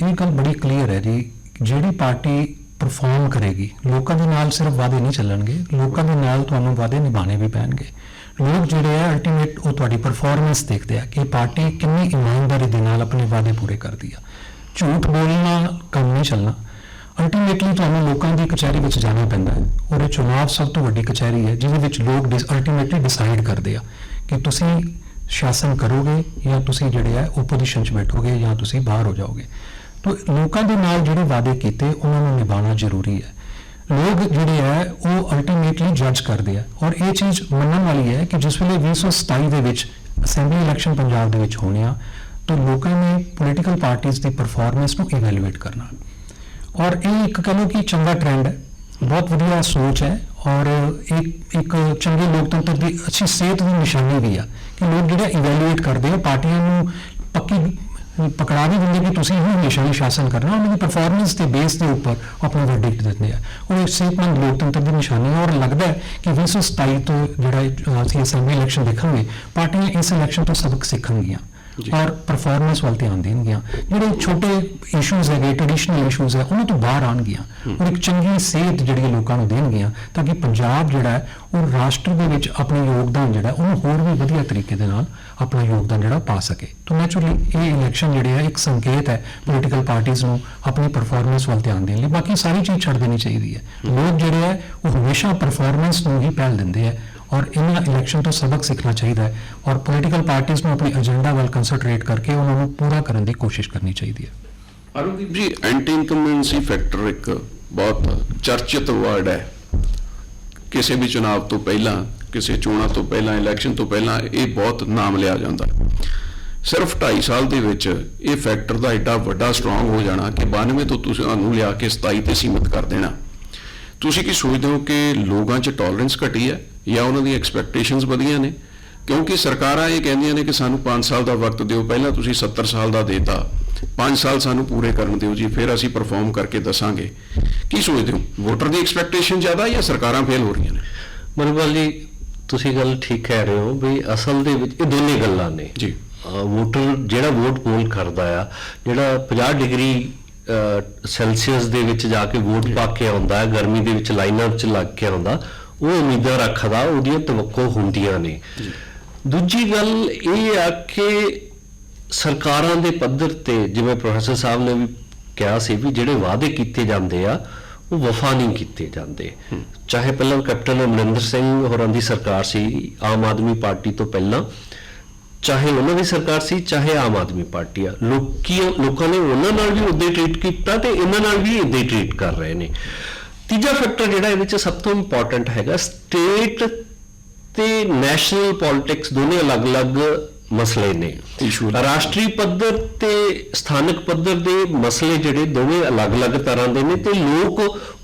ਇਹ ਗੱਲ ਬੜੀ ਕਲੀਅਰ ਹੈ ਜੀ। ਜਿਹੜੀ ਪਾਰਟੀ ਪਰਫਾਰਮ ਕਰੇਗੀ ਲੋਕਾਂ ਦੇ ਨਾਲ ਸਿਰਫ ਵਾਅਦੇ ਨਹੀਂ ਚੱਲਣਗੇ ਲੋਕਾਂ ਦੇ ਨਾਲ ਤੁਹਾਨੂੰ ਵਾਅਦੇ ਨਿਭਾਣੇ ਵੀ ਪੈਣਗੇ। ਲੋਕ ਜਿਹੜੇ ਆ ਅਲਟੀਮੇਟ ਉਹ ਤੁਹਾਡੀ ਪਰਫਾਰਮੈਂਸ ਦੇਖਦੇ ਆ ਕਿ ਪਾਰਟੀ ਕਿੰਨੀ ਇਮਾਨਦਾਰੀ ਦੇ ਨਾਲ ਆਪਣੇ ਵਾਅਦੇ ਪੂਰੇ ਕਰਦੀ ਆ। ਝੂਠ ਬੋਲਣਾ, ਕੰਮ ਨਹੀਂ ਚੱਲਣਾ। ਅਲਟੀਮੇਟਲੀ ਤੁਹਾਨੂੰ ਲੋਕਾਂ ਦੀ ਕਚਹਿਰੀ ਵਿੱਚ ਜਾਣਾ ਪੈਂਦਾ ਹੈ। ਔਰ ਇਹ ਚੁਣਾਵ ਸਭ ਤੋਂ ਵੱਡੀ ਕਚਹਿਰੀ ਹੈ, ਜਿਹਦੇ ਵਿੱਚ ਲੋਕ ਅਲਟੀਮੇਟਲੀ ਡਿਸਾਈਡ ਕਰਦੇ ਆ ਕਿ ਤੁਸੀਂ ਸ਼ਾਸਨ ਕਰੋਗੇ ਜਾਂ ਤੁਸੀਂ ਜਿਹੜੇ ਆ ਓਪੋਜੀਸ਼ਨ 'ਚ ਬੈਠੋਗੇ ਜਾਂ ਤੁਸੀਂ ਬਾਹਰ ਹੋ ਜਾਓਗੇ। ਤਾਂ ਲੋਕਾਂ ਦੇ ਨਾਲ ਜਿਹੜੇ ਵਾਅਦੇ ਕੀਤੇ, ਉਹਨਾਂ ਨੂੰ ਨਿਭਾਉਣਾ ਜ਼ਰੂਰੀ ਹੈ। ਲੋਕ ਜਿਹੜੇ ਹੈ ਉਹ ਅਲਟੀਮੇਟਲੀ ਜੱਜ ਕਰਦੇ ਆ। ਔਰ ਇਹ ਚੀਜ਼ ਮੰਨਣ ਵਾਲੀ ਹੈ ਕਿ ਜਿਸ ਵੇਲੇ 2027 ਦੇ ਵਿੱਚ ਅਸੈਂਬਲੀ ਇਲੈਕਸ਼ਨ ਪੰਜਾਬ ਦੇ ਵਿੱਚ ਹੋਣੇ ਆ ਤਾਂ ਲੋਕਾਂ ਨੇ ਪੋਲੀਟੀਕਲ ਪਾਰਟੀਆਂ ਦੀ ਪਰਫਾਰਮੈਂਸ ਨੂੰ ਇਵੈਲੂਏਟ ਕਰਨਾ। ਔਰ ਇਹ ਇੱਕ ਕਹ ਲਓ ਕਿ ਚੰਗਾ ਟ੍ਰੈਂਡ ਹੈ, ਬਹੁਤ ਵਧੀਆ ਸੋਚ ਹੈ ਔਰ ਇੱਕ ਇੱਕ ਚੰਗੇ ਲੋਕਤੰਤਰ ਦੀ ਅੱਛੀ ਸਿਹਤ ਦੀ ਨਿਸ਼ਾਨੀ ਵੀ ਆ ਕਿ ਲੋਕ ਜਿਹੜਾ ਇਵੈਲੂਏਟ ਕਰਦੇ ਆ ਪਾਰਟੀਆਂ ਨੂੰ ਪੱਕੀ, ਪਕੜਾ ਵੀ ਦਿੰਦੇ ਕਿ ਤੁਸੀਂ ਹੀ ਹਮੇਸ਼ਾ ਹੀ ਸ਼ਾਸਨ ਕਰਨਾ, ਉਹਨਾਂ ਦੀ ਪਰਫਾਰਮੈਂਸ ਦੇ ਬੇਸ ਦੇ ਉੱਪਰ ਆਪਣਾ ਵਰਡਿਕਟ ਦਿੰਦੇ ਆ। ਉਹ ਇੱਕ ਸਿਹਤਮੰਦ ਲੋਕਤੰਤਰ ਦੀ ਨਿਸ਼ਾਨੀ ਹੈ ਔਰ ਲੱਗਦਾ ਹੈ ਕਿ 2027 ਤੋਂ ਜਿਹੜਾ ਅਸੀਂ ਅਸੈਂਬਲੀ ਇਲੈਕਸ਼ਨ ਦੇਖਾਂਗੇ, ਪਾਰਟੀਆਂ ਇਸ ਇਲੈਕਸ਼ਨ ਤੋਂ ਸਬਕ ਸਿੱਖਣਗੀਆਂ। ਔਰ ਪਰਫਾਰਮੈਂਸ ਵੱਲ ਧਿਆਨ ਦੇਣਗੀਆਂ। ਜਿਹੜੇ ਛੋਟੇ ਇਸ਼ੂਜ਼ ਹੈਗੇ ਟ੍ਰੈਡੀਸ਼ਨਲ ਇਸ਼ੂਜ਼ ਹੈ ਉਹਨਾਂ ਤੋਂ ਬਾਹਰ ਆਣਗੀਆਂ ਔਰ ਇੱਕ ਚੰਗੀ ਸੇਧ ਜਿਹੜੀ ਲੋਕਾਂ ਨੂੰ ਦੇਣਗੀਆਂ ਤਾਂ ਕਿ ਪੰਜਾਬ ਜਿਹੜਾ ਹੈ ਉਹ ਰਾਸ਼ਟਰ ਦੇ ਵਿੱਚ ਆਪਣਾ ਯੋਗਦਾਨ ਜਿਹੜਾ ਉਹਨੂੰ ਹੋਰ ਵੀ ਵਧੀਆ ਤਰੀਕੇ ਦੇ ਨਾਲ ਆਪਣਾ ਯੋਗਦਾਨ ਜਿਹੜਾ ਪਾ ਸਕੇ। ਤਾਂ ਨੈਚੁਰਲੀ ਇਹ ਇਲੈਕਸ਼ਨ ਜਿਹੜੇ ਹੈ ਇੱਕ ਸੰਕੇਤ ਹੈ ਪੋਲੀਟੀਕਲ ਪਾਰਟੀਆਂ ਨੂੰ ਆਪਣੀ ਪਰਫਾਰਮੈਂਸ ਵੱਲ ਧਿਆਨ ਦੇਣ ਲਈ। ਬਾਕੀ ਸਾਰੀ ਚੀਜ਼ ਛੱਡ ਦੇਣੀ ਚਾਹੀਦੀ ਹੈ। ਲੋਕ ਜਿਹੜੇ ਹੈ ਉਹ ਹਮੇਸ਼ਾ ਪਰਫਾਰਮੈਂਸ ਨੂੰ ਹੀ ਪਹਿਲ ਦਿੰਦੇ ਹੈ। ਔਰ ਇਹਨਾਂ ਇਲੈਕਸ਼ਨ ਤੋਂ ਸਬਕ ਸਿੱਖਣਾ ਚਾਹੀਦਾ ਹੈ ਔਰ ਪੋਲੀਟੀਕਲ ਪਾਰਟੀਆਂ ਨੂੰ ਆਪਣੇ ਏਜੰਡਾ ਵੱਲ ਕਨਸੈਂਟਰੇਟ ਕਰਕੇ ਉਹਨਾਂ ਨੂੰ ਪੂਰਾ ਕਰਨ ਦੀ ਕੋਸ਼ਿਸ਼ ਕਰਨੀ ਚਾਹੀਦੀ ਹੈ। ਅਰੁਦੀਪ ਜੀ ਐਂਟੀ ਇਨਕੰਬੈਂਸੀ ਫੈਕਟਰ ਇੱਕ ਬਹੁਤ ਚਰਚਿਤ ਵਰਡ ਹੈ। ਕਿਸੇ ਵੀ ਚੁਣਾਵ ਤੋਂ ਪਹਿਲਾਂ, ਕਿਸੇ ਚੋਣਾਂ ਤੋਂ ਪਹਿਲਾਂ ਇਲੈਕਸ਼ਨ ਤੋਂ ਪਹਿਲਾਂ ਇਹ ਬਹੁਤ ਨਾਮ ਲਿਆ ਜਾਂਦਾ ਸਿਰਫ 2.5 ਸਾਲ ਦੇ ਵਿੱਚ ਇਹ ਫੈਕਟਰ ਦਾ ਐਡਾ ਵੱਡਾ ਸਟਰੋਂਗ ਹੋ ਜਾਣਾ ਕਿ 92 ਤੋਂ ਤੁਸੀਂ ਉਹਨੂੰ ਲਿਆ ਕੇ 27 ਤੇ ਸੀਮਿਤ ਕਰ ਦੇਣਾ। ਤੁਸੀਂ ਕੀ ਸੋਚਦੇ ਹੋ ਕਿ ਲੋਕਾਂ 'ਚ ਟੋਲਰੈਂਸ ਘਟੀ ਹੈ ਜਾਂ ਉਹਨਾਂ ਦੀ ਐਕਸਪੈਕਟੇਸ਼ਨਸ ਵਧੀਆਂ ਨੇ? ਕਿਉਂਕਿ ਸਰਕਾਰਾਂ ਇਹ ਕਹਿੰਦੀਆਂ ਨੇ ਕਿ ਸਾਨੂੰ 5 ਸਾਲ ਦਾ ਵਕਤ ਦਿਓ ਪਹਿਲਾਂ ਤੁਸੀਂ 70 ਸਾਲ ਦਾ ਦੇਤਾ। 5 ਸਾਲ ਸਾਨੂੰ ਪੂਰੇ ਕਰਨ ਦਿਓ ਜੀ ਫਿਰ ਅਸੀਂ ਪਰਫਾਰਮ ਕਰਕੇ ਦੱਸਾਂਗੇ। ਕੀ ਸੋਚਦੇ ਹੋ? ਵੋਟਰ ਦੀ ਐਕਸਪੈਕਟੇਸ਼ਨ ਜ਼ਿਆਦਾ ਜਾਂ ਸਰਕਾਰਾਂ ਫੇਲ ਹੋ ਰਹੀਆਂ ਨੇ? ਮਨਪਾਲ ਜੀ ਤੁਸੀਂ ਗੱਲ ਠੀਕ ਕਹਿ ਰਹੇ ਹੋ ਵੀ ਅਸਲ ਦੇ ਵਿੱਚ ਇਹ ਦੋਨੇ ਗੱਲਾਂ ਨੇ। ਜੀ। ਵੋਟਰ ਜਿਹੜਾ ਵੋਟ ਪੋਲ ਕਰਦਾ ਆ ਜਿਹੜਾ 50 ਡਿਗਰੀ ਸੈਲਸੀਅਸ ਦੇ ਵਿੱਚ ਜਾ ਕੇ ਵੋਟ ਪਾ ਕੇ ਆਉਂਦਾ ਹੈ ਗਰਮੀ ਦੇ ਵਿੱਚ ਲਾਈਨਾਂ ਵਿੱਚ ਲੱਗ ਕੇ ਆਉਂਦਾ ਉਹ ਉਮੀਦਾਂ ਰੱਖਦਾ ਉਹਦੀਆਂ ਤਵੱਕੋ ਹੁੰਦੀਆਂ ਨੇ। ਦੂਜੀ ਗੱਲ ਇਹ ਆ ਕਿ ਸਰਕਾਰਾਂ ਦੇ ਪੱਧਰ ਤੇ ਜਿਵੇਂ ਪ੍ਰੋਫੈਸਰ ਸਾਹਿਬ ਨੇ ਵੀ ਕਿਹਾ ਸੀ ਵੀ ਜਿਹੜੇ ਵਾਅਦੇ ਕੀਤੇ ਜਾਂਦੇ ਆ ਉਹ ਵਫਾ ਨਹੀਂ ਕੀਤੇ ਜਾਂਦੇ। ਚਾਹੇ ਪਹਿਲਾਂ ਕੈਪਟਨ ਅਮਰਿੰਦਰ ਸਿੰਘ ਹੋਰਾਂ ਦੀ ਸਰਕਾਰ ਸੀ ਆਮ ਆਦਮੀ ਪਾਰਟੀ ਤੋਂ ਪਹਿਲਾਂ ਚਾਹੇ ਉਹਨਾਂ ਦੀ ਸਰਕਾਰ ਸੀ ਚਾਹੇ ਆਮ ਆਦਮੀ ਪਾਰਟੀ ਆ। ਲੋਕੀ ਲੋਕਾਂ ਨੇ ਉਹਨਾਂ ਨਾਲ ਵੀ ਉਦਾਂ ਟ੍ਰੀਟ ਕੀਤਾ ਤੇ ਇਹਨਾਂ ਨਾਲ ਵੀ ਇਦਾਂ ਹੀ ਟ੍ਰੀਟ ਕਰ ਰਹੇ ਨੇ। ਤੀਜਾ ਫੈਕਟਰ ਜਿਹੜਾ ਇਹਦੇ ਵਿੱਚ ਸਭ ਤੋਂ ਇੰਪੋਰਟੈਂਟ ਹੈਗਾ ਸਟੇਟ ਤੇ ਨੈਸ਼ਨਲ ਪੋਲਿਟਿਕਸ ਦੋਨੇ ਅਲੱਗ-ਅਲੱਗ ਮਸਲੇ ਨੇ। ਰਾਸ਼ਟਰੀ ਪੱਧਰ ਤੇ ਸਥਾਨਕ ਪੱਧਰ ਦੇ ਮਸਲੇ ਜਿਹੜੇ ਦੋਵੇਂ ਅਲੱਗ-ਅਲੱਗ ਤਰ੍ਹਾਂ ਦੇ ਨੇ ਤੇ ਲੋਕ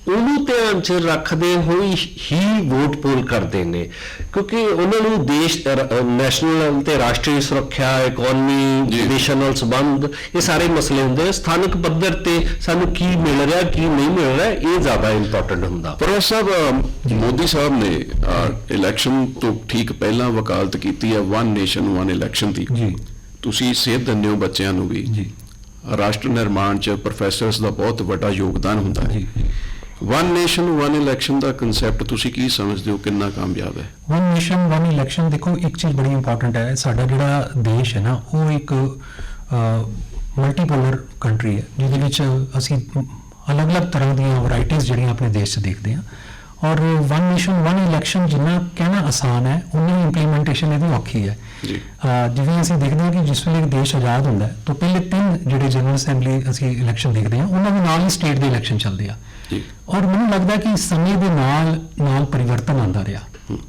ਉਹਨੂੰ ਧਿਆਨ 'ਚ ਰੱਖਦੇ ਹੋਏ ਹੀ ਵੋਟ ਪੋਲ ਕਰਦੇ ਨੇ। ਕਿਉਂਕਿ ਉਹਨਾਂ ਨੂੰ ਦੇਸ਼ ਨੈਸ਼ਨਲ ਤੇ ਰਾਸ਼ਟਰੀ ਸੁਰੱਖਿਆ ਇਕਨੋਮੀ ਦੇਸ਼ਾਂ ਨਾਲ ਸੰਬੰਧ ਇਹ ਸਾਰੇ ਮਸਲੇ ਹੁੰਦੇ ਸਥਾਨਕ ਪੱਧਰ ਤੇ ਸਾਨੂੰ ਕੀ ਮਿਲ ਰਿਹਾ ਕੀ ਨਹੀਂ ਮਿਲ ਰਿਹਾ ਇਹ ਜ਼ਿਆਦਾ ਇੰਪੋਰਟੈਂਟ ਹੁੰਦਾ। ਪ੍ਰੋਫੈਸਰ ਸਾਹਿਬ ਮੋਦੀ ਸਾਹਿਬ ਨੇ ਇਲੈਕਸ਼ਨ ਤੋਂ ਠੀਕ ਪਹਿਲਾਂ ਵਕਾਲਤ ਕੀਤੀ ਹੈ ਵਨ ਨੇਸ਼ਨ ਵਨ ਇਲੈਕਸ਼ਨ ਦੀ। ਜੀ। ਤੁਸੀਂ ਸੇਧ ਦਿੰਦੇ ਹੋ ਬੱਚਿਆਂ ਨੂੰ ਵੀ। ਜੀ। ਰਾਸ਼ਟਰ ਨਿਰਮਾਣ 'ਚ ਪ੍ਰੋਫੈਸਰਸ ਦਾ ਬਹੁਤ ਵੱਡਾ ਯੋਗਦਾਨ ਹੁੰਦਾ ਹੈ। ਵਨ ਨੇਸ਼ਨ ਵਨ ਇਲੈਕਸ਼ਨ ਦਾ ਕਨਸੈਪਟ ਤੁਸੀਂ ਕੀ ਸਮਝਦੇ ਹੋ? ਕਿੰਨਾ ਕਾਮਯਾਬ ਹੈ? ਵਨ ਨੇਸ਼ਨ ਵਨ ਇਲੈਕਸ਼ਨ ਦੇਖੋ ਇੱਕ ਚੀਜ਼ ਬੜੀ ਇੰਪੋਰਟੈਂਟ ਹੈ। ਸਾਡਾ ਜਿਹੜਾ ਦੇਸ਼ ਹੈ ਨਾ ਉਹ ਇੱਕ ਮਲਟੀਪੋਲਰ ਕੰਟਰੀ ਹੈ ਜਿਹਦੇ ਵਿੱਚ ਅਸੀਂ ਅਲੱਗ-ਅਲੱਗ ਤਰ੍ਹਾਂ ਦੀਆਂ ਵੈਰਾਈਟੀਆਂ ਜਿਹੜੀਆਂ ਆਪਣੇ ਦੇਸ਼ 'ਚ ਦੇਖਦੇ ਹਾਂ। ਔਰ ਵਨ ਨੇਸ਼ਨ ਵਨ ਇਲੈਕਸ਼ਨ ਜਿੰਨਾ ਕਹਿਣਾ ਆਸਾਨ ਹੈ ਉਨੀ ਇੰਪਲੀਮੈਂਟੇਸ਼ਨ ਇਹਦੀ ਔਖੀ ਹੈ। ਜੀ। ਜਿਵੇਂ ਅਸੀਂ ਦੇਖਦੇ ਹਾਂ ਕਿ ਜਿਸ ਵੇਲੇ ਇੱਕ ਦੇਸ਼ ਆਜ਼ਾਦ ਹੁੰਦਾ ਹੈ ਤਾਂ ਪਹਿਲੇ ਤਿੰਨ ਜਿਹੜੇ ਜਨਰਲ ਅਸੈਂਬਲੀ ਅਸੀਂ ਇਲੈਕਸ਼ਨ ਦੇਖਦੇ ਹਾਂ ਉਹਨਾਂ ਦੇ ਨਾਲ ਹੀ ਸਟੇਟ ਦੇ ਇਲੈਕਸ਼ਨ ਚੱਲਦੇ ਆ। ਔਰ ਮੈਨੂੰ ਲੱਗਦਾ ਕਿ ਸਮੇਂ ਦੇ ਨਾਲ ਨਾਲ ਪਰਿਵਰਤਨ ਆਉਂਦਾ ਰਿਹਾ।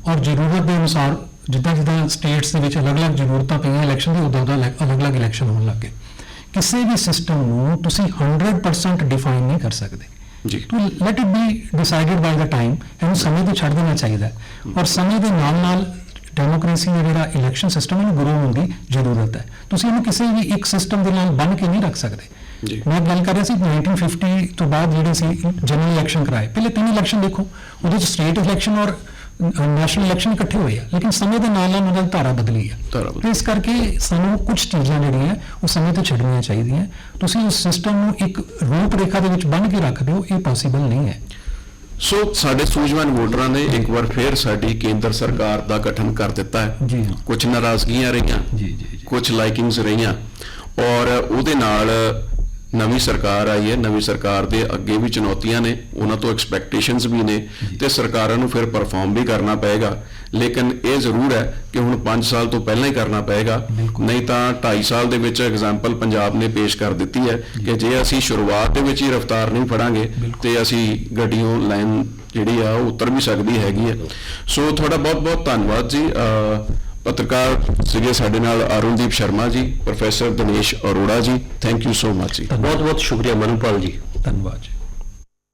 ਔਰ ਜ਼ਰੂਰਤ ਦੇ ਅਨੁਸਾਰ ਜਿੱਦਾਂ ਜਿੱਦਾਂ ਸਟੇਟਸ ਦੇ ਵਿੱਚ ਅਲੱਗ-ਅਲੱਗ ਜ਼ਰੂਰਤਾਂ ਪਈਆਂ ਇਲੈਕਸ਼ਨ ਦੀ ਉਦੋਂ ਅਲੱਗ- ਅਲੱਗ-ਅਲੱਗ ਇਲੈਕਸ਼ਨ ਹੋਣ ਲੱਗੇ ਕਿਸੇ ਵੀ ਸਿਸਟਮ ਨੂੰ ਤੁਸੀਂ 100% ਡਿਫਾਈਨ ਨਹੀਂ ਕਰ ਸਕਦੇ। ਜੀ। To let it be decided by the time ਇਹਨੂੰ ਸਮੇਂ ਤੇ ਛੱਡ ਦੇਣਾ ਚਾਹੀਦਾ। ਔਰ ਸਮੇਂ ਦੇ ਨਾਲ ਨਾਲ ਡੈਮੋਕ੍ਰੇਸੀ ਦਾ ਜਿਹੜਾ ਇਲੈਕਸ਼ਨ ਸਿਸਟਮ ਇਹਨੂੰ ਗਰੋ ਹੋਣ ਦੀ ਜ਼ਰੂਰਤ ਹੈ। ਤੁਸੀਂ ਇਹਨੂੰ ਕਿਸੇ ਵੀ ਇੱਕ ਸਿਸਟਮ ਦੇ ਨਾਲ ਬੰਨ ਕੇ ਨਹੀਂ ਰੱਖ ਸਕਦੇ। ਜੀ। ਮੈਂ ਗੱਲ ਕਰ ਰਿਹਾ ਸੀ 1950 ਤੋਂ ਬਾਅਦ ਜਿਹੜੇ ਸੀ ਜਨਰਲ ਇਲੈਕਸ਼ਨ ਕਰਾਏ। ਪਹਿਲੇ ਤਿੰਨ ਇਲੈਕਸ਼ਨ ਦੇਖੋ ਉਹਦੇ ਚ ਸਟੇਟ ਇਲੈਕਸ਼ਨ ਔਰ ਨੈਸ਼ਨਲ ਇਲੈਕਸ਼ਨ ਇਕੱਠੇ ਹੋਏ ਆ ਲੇਕਿਨ ਸਮੇਂ ਦੇ ਨਾਲ ਨਾਲ ਉਹਨਾਂ ਦੀ ਧਾਰਾ ਬਦਲੀ। ਤੇ ਇਸ ਕਰਕੇ ਸਾਨੂੰ ਕੁਝ ਚੀਜ਼ਾਂ ਜਿਹੜੀਆਂ ਉਹ ਸਮੇਂ ਤੇ ਛੱਡਣੀਆਂ ਚਾਹੀਦੀਆਂ। ਤੁਸੀਂ ਉਸ ਸਿਸਟਮ ਨੂੰ ਇੱਕ ਰੂਪ ਰੇਖਾ ਦੇ ਵਿੱਚ ਬੰਨ ਕੇ ਰੱਖਦੇ ਹੋ ਇਹ ਪੋਸੀਬਲ ਨਹੀਂ ਹੈ। ਸੋ ਸਾਡੇ ਸੂਝਵਾਨ ਵੋਟਰਾਂ ਨੇ ਇੱਕ ਵਾਰ ਫੇਰ ਸਾਡੀ ਕੇਂਦਰ ਸਰਕਾਰ ਦਾ ਗਠਨ ਕਰ ਦਿੱਤਾ ਹੈ। ਜੀ ਹਾਂ। ਕੁਝ ਨਾਰਾਜ਼ਗੀਆਂ ਰਹੀਆਂ ਜੀ ਜੀ ਕੁਝ ਲਾਈਕਿੰਗਸ ਰਹੀਆਂ। ਔਰ ਉਹਦੇ ਨਾਲ ਨਵੀਂ ਸਰਕਾਰ ਆਈ ਹੈ ਨਵੀਂ ਸਰਕਾਰ ਦੇ ਅੱਗੇ ਵੀ ਚੁਣੌਤੀਆਂ ਨੇ ਉਹਨਾਂ ਤੋਂ ਐਕਸਪੈਕਟੇਸ਼ਨਸ ਵੀ ਨੇ ਤੇ ਸਰਕਾਰਾਂ ਨੂੰ ਫਿਰ ਪਰਫਾਰਮ ਵੀ ਕਰਨਾ ਪਏਗਾ। ਲੇਕਿਨ ਇਹ ਜ਼ਰੂਰ ਹੈ ਕਿ ਹੁਣ 5 ਸਾਲ ਤੋਂ ਪਹਿਲਾਂ ਹੀ ਕਰਨਾ ਪਏਗਾ। ਨਹੀਂ ਤਾਂ 2.5 ਸਾਲ ਦੇ ਵਿੱਚ ਐਗਜ਼ਾਮਪਲ ਪੰਜਾਬ ਨੇ ਪੇਸ਼ ਕਰ ਦਿੱਤੀ ਹੈ ਕਿ ਜੇ ਅਸੀਂ ਸ਼ੁਰੂਆਤ ਦੇ ਵਿੱਚ ਹੀ ਰਫ਼ਤਾਰ ਨਹੀਂ ਫੜਾਂਗੇ ਤੇ ਅਸੀਂ ਗੱਡੀਆਂ ਲਾਈਨ ਜਿਹੜੀ ਆ ਉਹ ਉਤਰ ਵੀ ਸਕਦੀ ਹੈਗੀ ਹੈ। ਸੋ ਤੁਹਾਡਾ ਬਹੁਤ ਬਹੁਤ ਧੰਨਵਾਦ ਜੀ। ਪੱਤਰਕਾਰ ਸੀਗੇ ਸਾਡੇ ਨਾਲ ਅਰੁਣਦੀਪ Sharma ji professor Dinesh Arora ji. Thank you so much ਜੀ। ਬਹੁਤ ਬਹੁਤ ਸ਼ੁਕਰੀਆ ਮਨੂਪਾਲ ਜੀ। ਧੰਨਵਾਦ ਜੀ।